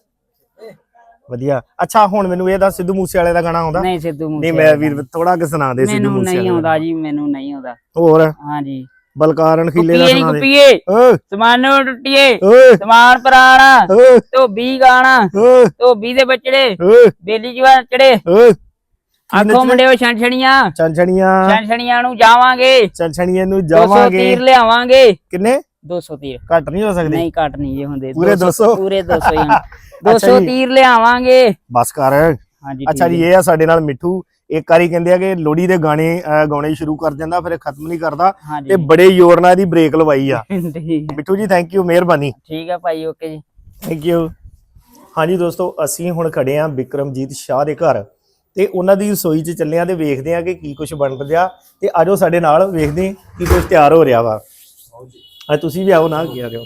ਵਧੀਆ। ਅੱਛਾ ਹੁਣ ਮੈਨੂੰ ਇਹ ਦੱਸ ਸਿੱਧੂ ਮੂਸੇ ਵਾਲੇ ਦਾ ਗਾਣਾ ਆਉਂਦਾ? ਨਹੀਂ ਸਿੱਧੂ ਨਹੀਂ ਮੂਸੇ ਮੈਂ ਵੀਰ ਥੋੜਾ ਕਿ ਸੁਣਾ ਦੇ ਸਿੱਧੂ ਮੈਨੂੰ ਮੂਸੇ ਨਹੀਂ ਆਉਂਦਾ ਜੀ ਮੈਨੂੰ ਨਹੀਂ ਆਉਂਦਾ। ਹੋਰ? ਹਾਂਜੀ। ਬਲਕਾਰਨ ਖੀਲੇ ਦਾ ਸੁਣਾ ਦੇ। ਕੁੱਪੀਏ। ਸਮਾਨੋ ਟੁੱਟੀਏ। ਓਏ। ਸਮਾਨ ਪੁਰਾਣਾ। ਓਏ। ਧੋਬੀ ਗਾਣਾ। ਓਏ। ਧੋਬੀ ਦੇ ਬੱਚੜੇ। ਓਏ। ਬੇਲੀ ਜਵਾਨ ਚੜੇ। ਓਏ। ਆਖੋ ਮੁੰਡਿਓ ਛਣਛਣੀਆਂ। ਚੰਛਣੀਆਂ ਛਣਛਣੀਆਂ ਨੂੰ ਜਾਵਾਂਗੇ। ਚੰਛਣੀਆਂ ਨੂੰ 200 ਜਾਵਾਂਗੇ ਤੀਰ ਲਿਆਵਾਂਗੇ। ਕਿੰਨੇ? 200 ਤੀਰ। ਘੱਟ ਨਹੀਂ ਹੋ ਸਕਦੇ? ਨਹੀਂ ਘੱਟ ਨਹੀਂ ਜੇ ਹੁੰਦੇ। ਪੂਰੇ 200? ਪੂਰੇ 200 ਹੀ (laughs) ਹਨ। ਅੱਛਾ 200 ਜੀ। ਤੀਰ ਲਿਆਵਾਂਗੇ। ਬਸ ਕਰ। ਹਾਂਜੀ ਅੱਛਾ ਜੀ ਇਹ ਆ ਸਾਡੇ ਨਾਲ ਮਿੱਠੂ। ਇੱਕ ਵਾਰੀ ਕਹਿੰਦੇ ਆ ਕਿ ਲੋੜੀ ਦੇ ਗਾਣੇ ਗਾਉਣੇ ਸ਼ੁਰੂ ਕਰ ਦਿੰਦਾ ਫਿਰ ਖਤਮ ਨਹੀਂ ਕਰਦਾ। ਤੇ ਬੜੇ ਜ਼ੋਰ ਨਾਲ ਇਹਦੀ ਬ੍ਰੇਕ ਲਵਾਈ ਆ। ਠੀਕ ਹੈ। ਮਿੱਠੂ ਜੀ ਥੈਂਕ ਯੂ ਮਿਹਰਬਾਨੀ। ਠੀਕ ਹੈ ਭਾਈ ਓਕੇ ਜੀ। ਥੈਂਕ ਯੂ ਹਾਂਜੀ ਦੋਸਤੋ ਅਸੀਂ ਹੁਣ ਖੜੇ ਆਂ ਵਿਕਰਮਜੀਤ ਸ਼ਾਹ ਦੇ ਘਰ। ਤੇ ਉਹਨਾਂ ਦੀ ਰਸੋਈ 'ਚ ਚੱਲੇ ਆਂ ਤੇ ਵੇਖਦੇ ਆਂ ਕਿ ਕੀ ਕੁਝ ਬਣ ਰਿਹਾ ਤੇ ਆਜੋ ਸਾਡੇ ਨਾਲ ਵੇਖਦੇ ਆਂ ਕੀ ਕੁਝ ਤਿਆਰ ਹੋ ਰਿਹਾ ਵਾ। ਆ ਤੁਸੀਂ ਵੀ ਆਓ ਨਾ ਕੀ ਆ ਰਹੇ ਹੋ?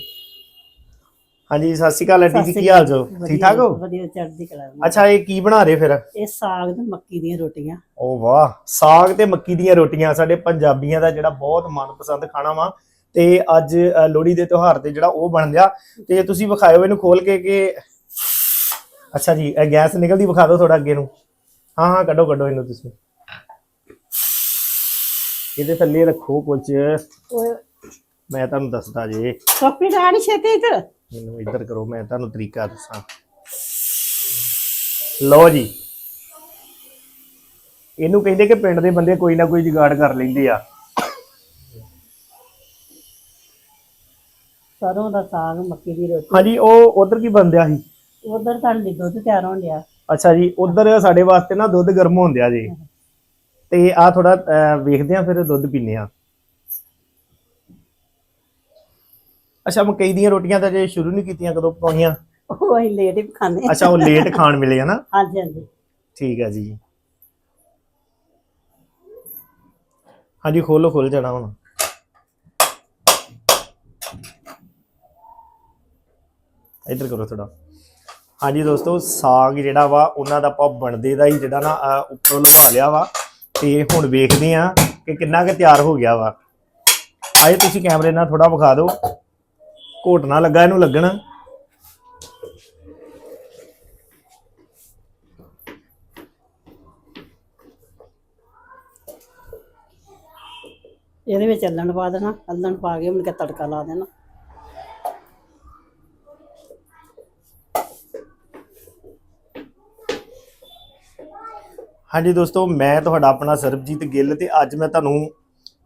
ਹਾਂਜੀ ਸਤਿ ਸ਼੍ਰੀ ਅਕਾਲ ਆਂਟੀ ਜੀ ਕੀ ਹਾਲ ਜੋ ਠੀਕ ਠਾਕ ਹੋ? ਵਧੀਆ ਚੜ੍ਹਦੀ ਕਲਾ ਵਿੱਚ। ਅੱਛਾ ਇਹ ਕੀ ਬਣਾ ਰਹੇ ਫਿਰ? ਇਹ ਸਾਗ ਤੇ ਮੱਕੀ ਦੀਆਂ ਰੋਟੀਆਂ। ਓ ਵਾਹ ਸਾਗ ਤੇ ਮੱਕੀ ਦੀਆਂ ਰੋਟੀਆਂ ਸਾਡੇ ਪੰਜਾਬੀਆਂ ਦਾ ਜਿਹੜਾ ਬਹੁਤ ਮਨਪਸੰਦ ਖਾਣਾ ਵਾ। ਤੇ ਅੱਜ ਅ, ਲੋਹੜੀ ਦੇ ਤਿਉਹਾਰ ਤੇ ਜਿਹੜਾ ਉਹ ਬਣ ਗਿਆ। ਤੇ ਤੁਸੀਂ ਵਿਖਾਇਓ ਇਹਨੂੰ ਖੋਲ ਕੇ ਕਿ ਅੱਛਾ ਜੀ ਇਹ ਗੈਸ ਨਿਕਲਦੀ ਵਿਖਾ ਦਿਓ ਥੋੜਾ ਅੱਗੇ ਨੂੰ। ਹਾਂ ਹਾਂ ਕੱਢੋ ਕੱਢੋ ਇਹਨੂੰ ਤੁਸੀਂ। ਇਹਦੇ ਥੱਲੇ ਰੱਖੋ ਕੁਝ ਉਹ ਮੈਂ ਤੁਹਾਨੂੰ ਦੱਸਦਾ ਜੇ। ਕਾਪੀ ਲਾਣੀ ਛੇਤੀ ਇੱਧਰ। ਮੈਨੂੰ ਇੱਧਰ ਕਰੋ ਮੈਂ ਤੁਹਾਨੂੰ ਤਰੀਕਾ ਦੱਸਾਂ। ਲਓ ਜੀ। ਇਹਨੂੰ ਕਹਿੰਦੇ ਕਿ ਪਿੰਡ ਦੇ ਬੰਦੇ ਕੋਈ ਨਾ ਕੋਈ ਜੁਗਾੜ ਕਰ ਲੈਂਦੇ ਆ। ਸਰੋਂ ਦਾ ਸਾਗ ਮੱਕੀ ਦੀ ਰੋਟੀ। ਹਾਂਜੀ ਉਹ ਉਧਰ ਕੀ ਬੰਦਿਆ ਸੀ? ਉਧਰ ਤੁਹਾਡੇ ਦੁੱਧ ਤਿਆਰ ਹੋਣ ਡਿਆ। ਅੱਛਾ ਜੀ ਉਧਰ ਸਾਡੇ ਵਾਸਤੇ ਨਾ ਦੁੱਧ ਗਰਮ ਹੁੰਦਿਆ ਜੀ। ਤੇ ਆ ਥੋੜਾ ਵੇਖਦੇ ਆ ਫਿਰ ਦੁੱਧ ਪੀਨੇ ਆ ਅੱਛਾ ਮਕਈ ਦੀਆਂ ਰੋਟੀਆਂ ਤਾਂ ਜੇ ਸ਼ੁਰੂ ਨਹੀਂ ਕੀਤੀਆਂ ਕਦੋਂ ਪਾਉਣੀਆਂ ਉਹ ਅਸੀਂ ਲੇਟ ਹੀ ਖਾਂਦੇ ਹਾਂ। ਅੱਛਾ ਉਹ ਲੇਟ ਖਾਣ ਮਿਲੇ ਹਨਾ ਹਾਂਜੀ ਹਾਂਜੀ। ਠੀਕ ਹੈ ਜੀ। ਹਾਂਜੀ ਖੋਲੋ ਖੁੱਲ ਜਾਣਾ ਹੁਣ। ਇੱਧਰ ਕਰੋ ਥੋੜਾ ਹਾਂਜੀ ਦੋਸਤੋ ਸਾਗ ਜਿਹੜਾ ਵਾ ਉਹਨਾਂ ਦਾ ਆਪਾਂ ਬਣਦੇ ਦਾ ਹੀ ਜਿਹੜਾ ਨਾ ਅਹ, ਉੱਪਰੋਂ ਲਵਾ ਲਿਆ ਵਾ। ਤੇ ਹੁਣ ਵੇਖਦੇ ਆ ਕਿ ਕਿੰਨਾ ਕੁ ਤਿਆਰ ਹੋ ਗਿਆ ਵਾ। ਆਏ ਤੁਸੀਂ ਕੈਮਰੇ ਨਾਲ ਥੋੜਾ ਵਿਖਾ ਦਿਓ। ਘੋਟ ਨਾ ਲੱਗਾ ਇਹਨੂੰ ਲੱਗਣ। ਇਹਦੇ ਵਿੱਚ ਅੱਲਣ ਪਾ ਦੇਣਾ ਅੱਲਣ ਪਾ ਕੇ ਕੇ ਤੜਕਾ ਲਾ ਦੇਣਾ। ਹਾਂਜੀ ਦੋਸਤੋ ਮੈਂ ਤੁਹਾਡਾ ਆਪਣਾ ਸਰਬਜੀਤ ਗਿੱਲ ਤੇ ਅੱਜ ਮੈਂ ਤੁਹਾਨੂੰ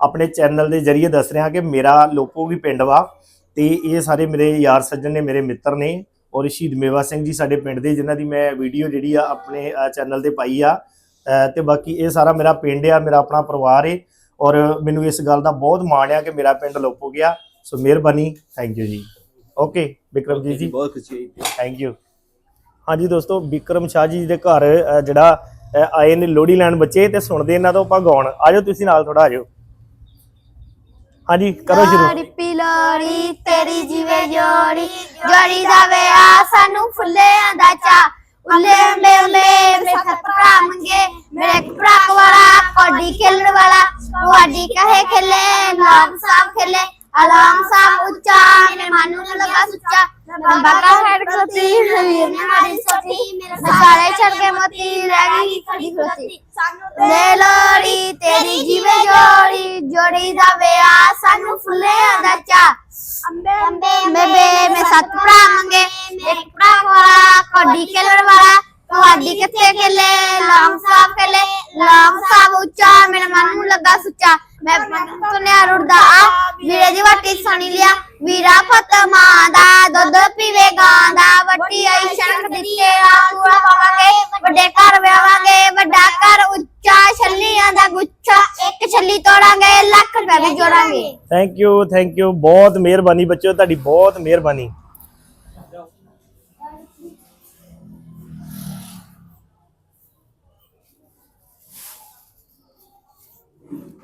ਆਪਣੇ ਚੈਨਲ ਦੇ ਜ਼ਰੀਏ ਦੱਸ ਰਿਹਾ ਕਿ ਮੇਰਾ ਲੋਪੋ ਵੀ ਪਿੰਡ ਵਾ। ਤੇ ਇਹ ਸਾਰੇ ਮੇਰੇ ਯਾਰ ਸੱਜਣ ਨੇ ਮੇਰੇ ਮਿੱਤਰ ਨੇ ਔਰ ਸ਼ਹੀਦ ਮੇਵਾ ਸਿੰਘ ਜੀ ਸਾਡੇ ਪਿੰਡ ਦੇ ਜਿਨ੍ਹਾਂ ਦੀ ਮੈਂ ਵੀਡੀਓ ਜਿਹੜੀ ਆ ਆਪਣੇ ਚੈਨਲ ਤੇ ਪਾਈ ਆ। ਤੇ ਬਾਕੀ ਇਹ ਸਾਰਾ ਮੇਰਾ ਪਿੰਡ ਆ ਮੇਰਾ ਆਪਣਾ ਪਰਿਵਾਰ ਏ ਔਰ ਮੈਨੂੰ ਇਸ ਗੱਲ ਦਾ ਬਹੁਤ ਮਾਣ ਆ ਕਿ ਮੇਰਾ ਪਿੰਡ ਲੋਪੋ ਗਿਆ। ਸੋ ਮਿਹਰਬਾਨੀ ਥੈਂਕ ਯੂ ਜੀ। ਓਕੇ ਵਿਕਰਮਜੀਤ ਜੀ ਬਹੁਤ ਖੁਸ਼ੀ ਹੋਈ ਥੈਂਕ ਯੂ ਹਾਂਜੀ ਦੋਸਤੋ ਵਿਕਰਮ ਸ਼ਾਹ ਜੀ ਦੇ ਘਰ ਜਿਹੜਾ ਆਏ ਨੇ ਲੋਹੜੀ ਲੈਣ ਬੱਚੇ ਤੇ ਸੁਣਦੇ ਇਹਨਾਂ ਤੋਂ ਆਪਾਂ ਗਾਉਣ ਆਜੋ ਤੁਸੀਂ ਨਾਲ ਥੋੜਾ ਆਜੋ ਹਾਂਜੀ, ਕਰੋ ਸ਼ੁਰੂ। ਲੋੜੀ ਤੇਰੀ ਜੀਵੇ ਜੋੜੀ ਜੋੜੀ ਦਾ ਵਿਆਹ ਸਾਨੂੰ ਫੁੱਲਿਆਂ ਦਾ ਚਾ ਉੱਲੇ ਉੱਲੇ ਉੱਲੇ ਮੇਰੇ ਸੱਤ ਮੰਗੇ, ਮੇਰੇ ਇੱਕ ਵਾਲਾ ਕੋਡੀ ਖੇਲਣ ਵਾਲਾ। ਵਾਡੀ ਕਹੇ ਖੇਲੇ, ਨਾਮ ਸਾਹਿਬ ਖੇਲੇ ਅਲਾਮ ਸਾਹਿਬ ਉੱਚਾ, ਮੇਰੇ ਮਨ ਨੂੰ ਲਗਾ ਸੁੱਚਾ। ਲੰਬਾ ਕਾ ਹੈਡ ਖੋਤੀ ਵੀਰ ਨੇ ਮਾਰੀ ਸੋਤੀ ਮੇਰੇ ਮੋਤੀ ਰਹਿ ਗਈ ਖੜੀ ਖੋਤੀ ਲੈ ਲੋੜੀ ਤੇਰੀ ਜੀਵੇ ਜੋੜੀ। ਜੋੜੀ ਦਾ ਵਿਆਹ ਸਾਨੂੰ ਫੁੱਲਿਆਂ ਦਾ ਚਾ ਅੰਬੇ ਅੰਬੇ ਮੈਂ ਸੱਤ ਭਰਾ ਮੰਗੇ। ਇੱਕ ਭਰਾ ਵਾਲਾ ਕੋਡੀ ਖੇਲਣ ਵਾਲਾ। ਕਵਾਡੀ ਕਿੱਥੇ ਖੇਲੇ ਲਾਮ ਸਾਹਿਬ ਖੇਲੇ ਲਾਮ ਸਾਹਿਬ ਉੱਚਾ ਮੇਰੇ ਮਨ ਨੂੰ ਲੱਗਾ ਸੁੱਚਾ। ਮੈਂ ਤੁਨਿਆ ਰੁੜਦਾ ਆ। ਵੀਰੇ ਦੀ ਵਾਟੀ ਸੁਣੀ ਲਿਆ। ਵੀਰਾ ਫਤਮਾ ਦਾ ਦੁੱਧ ਪੀਵੇ, ਗਾਂ ਦਾ ਵੱਟੀ ਆਈ ਸ਼ਰਕ ਦਿੱਤੇ ਆ ਪੂਰਾ ਪਾਵਾਂਗੇ ਵੱਡੇ ਘਰ ਵਿਆਵਾਂਗੇ ਵੱਡਾ ਘਰ ਉੱਚਾ, ਛੱਲੀਆਂ ਦਾ ਗੁੱਛਾ। ਇੱਕ ਛੱਲੀ ਤੋੜਾਂਗੇ, ਲੱਖ ਰੁਪਏ ਵੀ ਜੋੜਾਂਗੇ। ਥੈਂਕ ਯੂ ਥੈਂਕ ਯੂ ਬਹੁਤ ਮਿਹਰਬਾਨੀ ਬੱਚਿਓ, ਤੁਹਾਡੀ ਬਹੁਤ ਮਿਹਰਬਾਨੀ।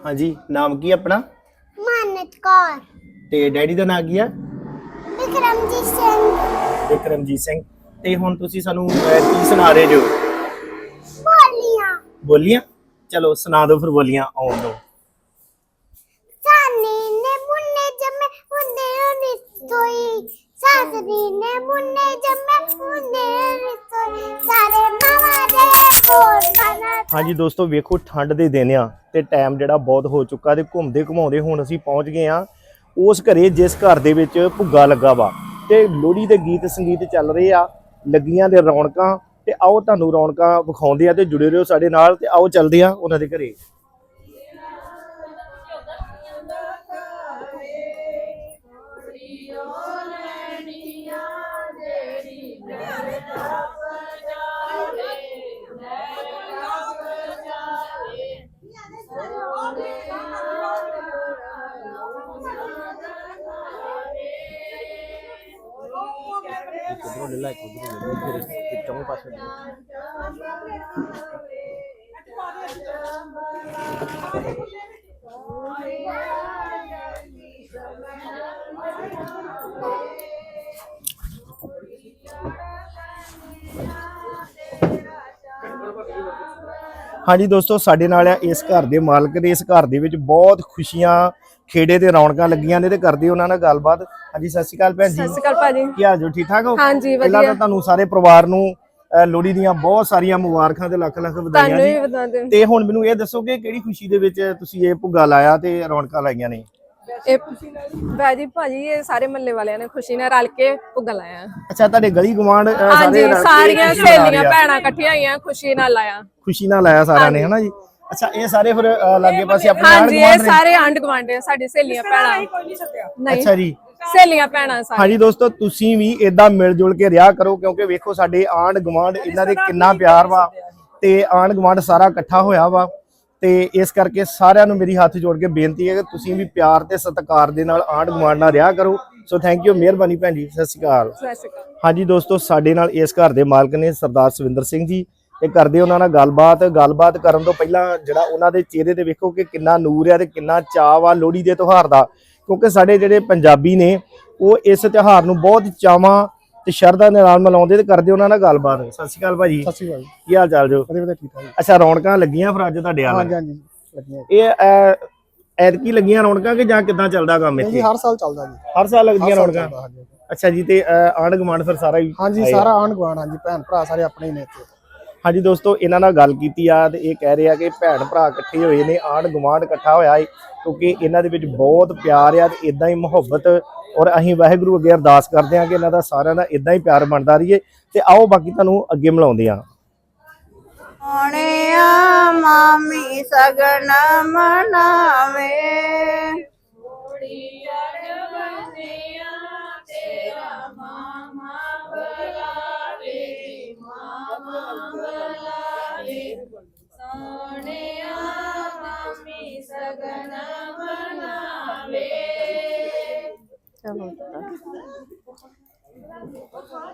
ਹਾਂਜੀ ਨਾਮ ਕੀ ਆਪਣਾ? ਮਾਨਤ ਕੌਰ। ਤੇ ਡੈਡੀ ਦਾ ਨਾਮ ਕੀ ਆ? ਵਿਕਰਮਜੀਤ ਸਿੰਘ। ਵਿਕਰਮਜੀਤ ਸਿੰਘ। ਤੇ ਹੁਣ ਤੁਸੀਂ ਸਾਨੂੰ ਅਹ, ਕੀ ਸੁਣਾ ਰਹੇ ਜੋ? ਬੋਲੀਆਂ। ਬੋਲੀਆਂ? ਚਲੋ ਸੁਣਾ ਦਿਓ ਫਿਰ ਬੋਲੀਆਂ ਆਉਣ ਦਿਓ। ਸਾਨੀ ਨੇ ਮੁੰਨੇ ਜੰਮੇ ਹੁੰਦੇ ਤੋਈ ਸਾਸਰੀ ਨੇ ਮੁੰਨੇ ਜੰਮੇ ਹੁੰਦੇ ਤੋਈ ਸਾਰੇ ਮਾਵਾ ਹਾਂਜੀ ਦੋਸਤੋ, ਵੇਖੋ, ਠੰਡ ਦੇ ਦਿਨ ਆ ਤੇ ਟਾਈਮ ਜਿਹੜਾ ਬਹੁਤ ਹੋ ਚੁੱਕਾ ਤੇ ਘੁੰਮਦੇ ਘੁਮਾਉਂਦੇ ਹੁਣ ਅਸੀਂ ਪਹੁੰਚ ਗਏ ਆ। ਉਸ ਘਰੇ ਜਿਸ ਘਰ ਦੇ ਵਿੱਚ ਭੁੱਗਾ ਲੱਗਾ ਵਾ ਤੇ ਲੋਹੜੀ ਦੇ ਗੀਤ ਸੰਗੀਤ ਚੱਲ ਰਹੇ ਆ, ਲੱਗੀਆਂ ਦੇ ਰੌਣਕਾਂ ਤੇ ਆਓ ਤੁਹਾਨੂੰ ਰੌਣਕਾਂ ਵਿਖਾਉਂਦੇ ਆ ਤੇ ਜੁੜੇ ਰਹੋ ਸਾਡੇ ਨਾਲ ਤੇ ਆਓ ਚੱਲਦੇ ਆ ਉਹਨਾਂ ਦੇ ਘਰੇ। ਹਾਂਜੀ ਦੋਸਤੋ, ਸਾਡੇ ਨਾਲ ਆ ਇਸ ਘਰ ਦੇ ਮਾਲਕ ਦੇ ਇਸ ਘਰ ਦੇ ਵਿੱਚ ਬਹੁਤ ਖੁਸ਼ੀਆਂ ਖੇੜੇ ਤੇ ਰੌਣਕਾਂ ਲੱਗੀਆਂ ਨੇ ਤੇ ਕਰਦੇ ਉਹਨਾਂ ਨਾਲ ਗੱਲਬਾਤ। ਹਾਂਜੀ ਸਤਿ ਸ਼੍ਰੀ ਅਕਾਲ ਭੈਣ ਜੀ। ਸਤਿ ਸ਼੍ਰੀ ਅਕਾਲ ਭਾਜੀ। ਕੀ ਹਾਲ ਜੋ ਠੀਕ ਠਾਕ ਹੋ? ਹਾਂਜੀ ਪਹਿਲਾਂ ਵਧੀਆ ਤਾਂ ਤੁਹਾਨੂੰ ਸਾਰੇ ਪਰਿਵਾਰ ਨੂੰ ਲੋਹੜੀ ਦੀਆਂ ਬਹੁਤ ਸਾਰੀਆਂ ਮੁਬਾਰਕਾਂ ਤੇ ਲੱਖ ਲੱਖ ਵਧਾਈਆਂ ਜੀ। ਤੇ ਹੁਣ ਮੈਨੂੰ ਇਹ ਦੱਸੋ ਕਿ ਕਿਹੜੀ ਖੁਸ਼ੀ ਦੇ ਵਿੱਚ ਤੁਸੀਂ ਇਹ ਭੁੱਗਾ ਲਾਇਆ ਤੇ ਰੌਣਕਾਂ ਲਾਈਆਂ ਨੇ? ਇਹ ਭਾਜੀ ਭਾਜੀ ਇਹ ਸਾਰੇ ਮੱਲੇ ਵਾਲਿਆਂ ਨੇ ਖੁਸ਼ੀ ਨਾਲ ਰਲ ਕੇ ਭੁੱਗਾ ਲਾਇਆ। ਅੱਛਾ ਤੁਹਾਡੇ ਗਲੀ ਗਵਾਂਡ ਹਾਂਜੀ ਸਾਰੀਆਂ ਸਹੇਲੀਆਂ ਭੈਣਾਂ ਇਕੱਠੀਆਂ ਹੋਈਆਂ ਖੁਸ਼ੀ ਨਾਲ ਲਾਇਆ। ਖੁਸ਼ੀ ਨਾਲ ਲਾਇਆ ਸਾਰਿਆਂ ਨੇ ਹਨਾ ਜੀ? ਅੱਛਾ ਇਹ ਸਾਰੇ ਫਿਰ ਲਾਗੇ ਪਾਸੇ ਆਪਣੇ ਆਂਢ ਹਾਂਜੀ ਇਹ? ਸਾਰੇ ਆਂਡ ਗਵਾਂਡੇ ਸਾਡੀ ਸਹੇਲੀਆਂ ਭੈਣਾਂ। ਨਹੀਂ ਅੱਛਾ ਜੀ। ਸਹੇਲੀਆਂ ਭੈਣਾਂ ਸਾਰੇ। ਹਾਂਜੀ ਦੋਸਤੋ ਤੁਸੀਂ ਵੀ ਇਦਾਂ ਮਿਲ ਜੁਲ ਕੇ ਰਿਹਾ ਕਰੋ ਕਿਉਂਕਿ ਵੇਖੋ ਸਾਡੇ ਆਂਢ ਗੁਆਂਢ ਇਹਨਾਂ ਦੇ ਕਿੰਨਾ ਪਿਆਰ ਵਾ ਤੇ ਆਂਢ ਗੁਆਂਢ ਸਾਰਾ ਇਕੱਠਾ ਹੋਇਆ ਵਾ ਤੇ ਇਸ ਕਰਕੇ ਸਾਰਿਆਂ ਨੂੰ ਮੇਰੀ ਹੱਥ ਜੋੜ ਕੇ ਬੇਨਤੀ ਹੈ ਕਿ ਤੁਸੀਂ ਵੀ ਪਿਆਰ ਤੇ ਸਤਿਕਾਰ ਦੇ ਨਾਲ ਆਂਢ ਗੁਆਂਢ ਨਾਲ ਰਿਹਾ ਕਰੋ। ਸੋ ਥੈਂਕ ਯੂ ਮਿਹਰਬਾਨੀ ਭੈਣ ਜੀ ਸਤਿ ਸ਼੍ਰੀ ਅਕਾਲ। ਸਤਿ ਸ਼੍ਰੀ ਅਕਾਲ। ਹਾਂਜੀ ਦੋਸਤੋ ਸਾਡੇ ਨਾਲ ਇਸ ਘਰ ਦੇ ਮਾਲਕ ਨੇ ਸਰਦਾਰ ਸਵਿੰਦਰ ਸਿੰਘ ਜੀ। ਇਹ ਕਰਦੇ ਉਹਨਾਂ ਨਾਲ ਗੱਲਬਾਤ ਗੱਲਬਾਤ ਕਰਨ ਤੋਂ ਪਹਿਲਾਂ ਜਿਹੜਾ ਉਹਨਾਂ ਦੇ ਚਿਹਰੇ ਤੇ ਵੇਖੋ ਕਿ ਕਿੰਨਾ ਨੂਰ ਆ ਤੇ ਕਿੰਨਾ ਚਾਅ ਵਾ ਲੋਹੜੀ ਦੇ ਤਿਉਹਾਰ ਦਾ। ਕਿਉਂਕਿ ਸਾਡੇ ਜਿਹੜੇ ਪੰਜਾਬੀ ਨੇ ਉਹ ਇਸ ਤਿਉਹਾਰ ਨੂੰ ਬਹੁਤ ਚਾਵਾਂ ਤੇ ਸ਼ਰਧਾ ਦੇ ਨਾਲ ਮਨਾਉਂਦੇ ਤੇ ਕਰਦੇ ਉਹਨਾਂ ਨਾਲ ਗੱਲਬਾਤ। ਸਤਿ ਸ਼੍ਰੀ ਅਕਾਲ ਭਾਜੀ। ਸਤਿ ਸ਼੍ਰੀ ਅਕਾਲ ਕੀ ਹਾਲ ਚਾਲ ਜੋ? ਵਧੀਆ ਵਧੀਆ ਠੀਕ ਠਾਕ ਅੱਛਾ ਰੌਣਕਾਂ ਲੱਗੀਆਂ ਫਿਰ ਅੱਜ ਤੁਹਾਡੇ ਹਾਂਜੀ ਹਾਲ ਹਾਂਜੀ ਲੱਗੀਆਂ ਇਹ ਐਤਕੀ ਲੱਗੀਆਂ ਰੌਣਕਾਂ ਕਿ ਜਾਂ ਕਿਦਾਂ ਚੱਲਦਾ ਕੰਮ ਜੀ ਇੱਥੇ ਹਰ ਸਾਲ ਚੱਲਦਾ ਜੀ। ਹਰ ਸਾਲ ਲੱਗਦੀਆਂ ਰੌਣਕਾਂ? ਹਾਂਜੀ। ਅੱਛਾ ਜੀ ਤੇ ਆਂਢ ਗੁਆਂਢ ਫਿਰ ਸਾਰਾ ਹੀ ਹਾਂਜੀ। ਸਾਰਾ ਆਂਢ ਗੁਆਂਢ ਹਾਂਜੀ ਭੈਣ ਭਰਾ ਸਾਰੇ ਆਪਣੇ ਹੀ ਨੇ ਇੱਥੇ। ਹਾਂਜੀ ਦੋਸਤੋ ਇਹਨਾਂ ਨਾਲ ਗੱਲ ਕੀਤੀ ਆ ਤੇ ਇਹ ਕਹਿ ਰਹੇ ਆ ਕਿ ਭੈਣ ਭਰਾ ਇਕੱਠੇ ਹੋਏ ਨੇ ਆਂਢ ਗੁਆਂਢ ਇਕੱਠਾ ਹੋਇਆ ਹੈ ਕਿਉਂਕਿ ਇਹਨਾਂ ਦੇ ਵਿੱਚ ਬਹੁਤ ਪਿਆਰ ਆ ਤੇ ਇਦਾਂ ਹੀ ਮੁਹੱਬਤ ਔਰ ਅਸੀਂ ਵਾਹਿਗੁਰੂ ਅੱਗੇ ਅਰਦਾਸ ਕਰਦੇ ਆ ਕਿ ਇਹਨਾਂ ਦਾ ਸਾਰਿਆਂ ਦਾ ਇਦਾਂ ਹੀ ਪਿਆਰ ਬਣਦਾ ਰਹੀਏ ਤੇ ਆਓ ਬਾਕੀ ਤੁਹਾਨੂੰ ਅੱਗੇ ਮਿਲਾਉਂਦੇ ਮਾਮੀ ਸਗਨ ਮਨਾਵੇ।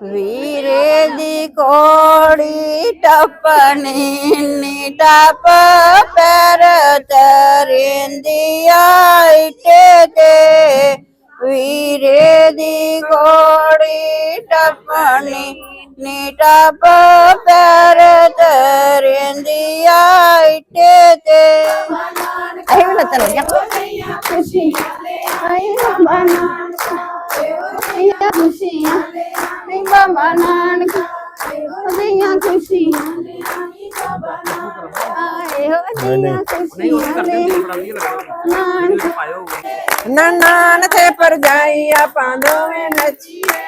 ਵੀਰੇ ਦੀ ਕੋੜੀ ਟਪਣੀ ਨੀ ਟਪ ਪੈਰ ਤਰਿੰਦੀ ਆਈ ਟੇਕੇ ਵੀਰੇ ਦੀ ਕੋੜੀ ਟਪਣੀ ਨੀ ਟਪ ਪੈਰ ਤਰਿੰਦੀ ਆਈ ਤੇ। ਇਹ ਵੀ ਨੱਚਣ ਲੱਗਿਆ। ਖੁਸ਼ੀਆਂ ਖੁਸ਼ੀਆਂ ਨਹੀਂ ਬਾਬਾ ਨਾਨਕ। ਉਹਦੀਆਂ ਖੁਸ਼ੀਆਂ ਆਏ ਹੋ ਦੀਆਂ ਖੁਸ਼ੀਆਂ ਨੇ ਨਾਨਕ ਨਨਾਣ ਤੇ ਪਰਜਾਈ ਆਪਾਂ ਦੋਵੇਂ ਨੱਚੀਏ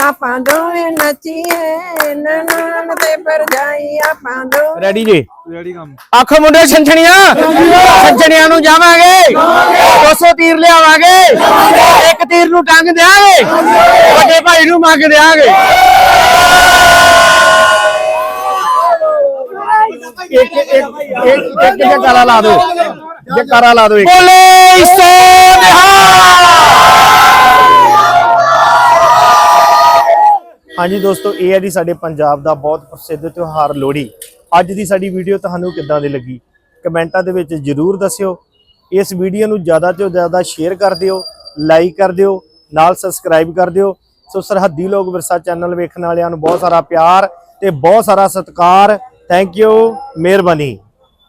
ਆਪਾਂ ਦੋਵੇਂ ਨੱਚੀਏ ਨਨਾਣ ਤੇ ਪਰਜਾਈ ਆਪਾਂ ਦੋਵੇਂ ਰੈਡੀ ਜੀ ਰੈਡੀ ਕੰਮ ਆਖੋ ਮੁੰਡੇ ਛੰਛਣੀਆਂ ਛੰਛਣੀਆਂ ਨੂੰ ਜਾਵਾਂਗੇ 200 ਤੀਰ ਲਿਆਵਾਂਗੇ ਇੱਕ ਤੀਰ ਨੂੰ ਟੰਗ ਦਿਆਂਗੇ ਵੱਡੇ ਭਾਈ ਨੂੰ ਮੰਗ ਦਿਆਂਗੇ ਇੱਕ ਇੱਕ ਇੱਕ ਇੱਕ ਜਕਾਰਾ ਲਾ ਦਿਓ ਜਕਾਰਾ ਲਾ ਦਿਓ ਬੋਲੇ ਸੋ ਹਾਂਜੀ ਦੋਸਤੋ, ਇਹ ਹੈ ਜੀ ਸਾਡੇ ਪੰਜਾਬ ਦਾ ਬਹੁਤ ਪ੍ਰਸਿੱਧ ਤਿਉਹਾਰ ਲੋਹੜੀ। ਅੱਜ ਦੀ ਸਾਡੀ ਵੀਡੀਓ ਤੁਹਾਨੂੰ ਕਿੱਦਾਂ ਦੀ ਲੱਗੀ? ਕਮੈਂਟਾਂ ਦੇ ਵਿੱਚ ਜਰੂਰ ਦੱਸਿਓ। ਇਸ ਵੀਡੀਓ ਨੂੰ ਜ਼ਿਆਦਾ ਤੋਂ ਜ਼ਿਆਦਾ ਸ਼ੇਅਰ ਕਰ ਦਿਓ, ਲਾਈਕ ਕਰ ਦਿਓ, ਨਾਲ ਸਬਸਕ੍ਰਾਈਬ ਕਰ ਦਿਓ। ਸੋ ਸਰਹੱਦੀ ਲੋਕ ਵਿਰਸਾ ਚੈਨਲ ਵੇਖਣ ਵਾਲਿਆਂ ਨੂੰ ਬਹੁਤ ਸਾਰਾ ਪਿਆਰ ਤੇ ਬਹੁਤ ਸਾਰਾ ਸਤਿਕਾਰ। ਥੈਂਕ ਯੂ ਮਿਹਰਬਾਨੀ।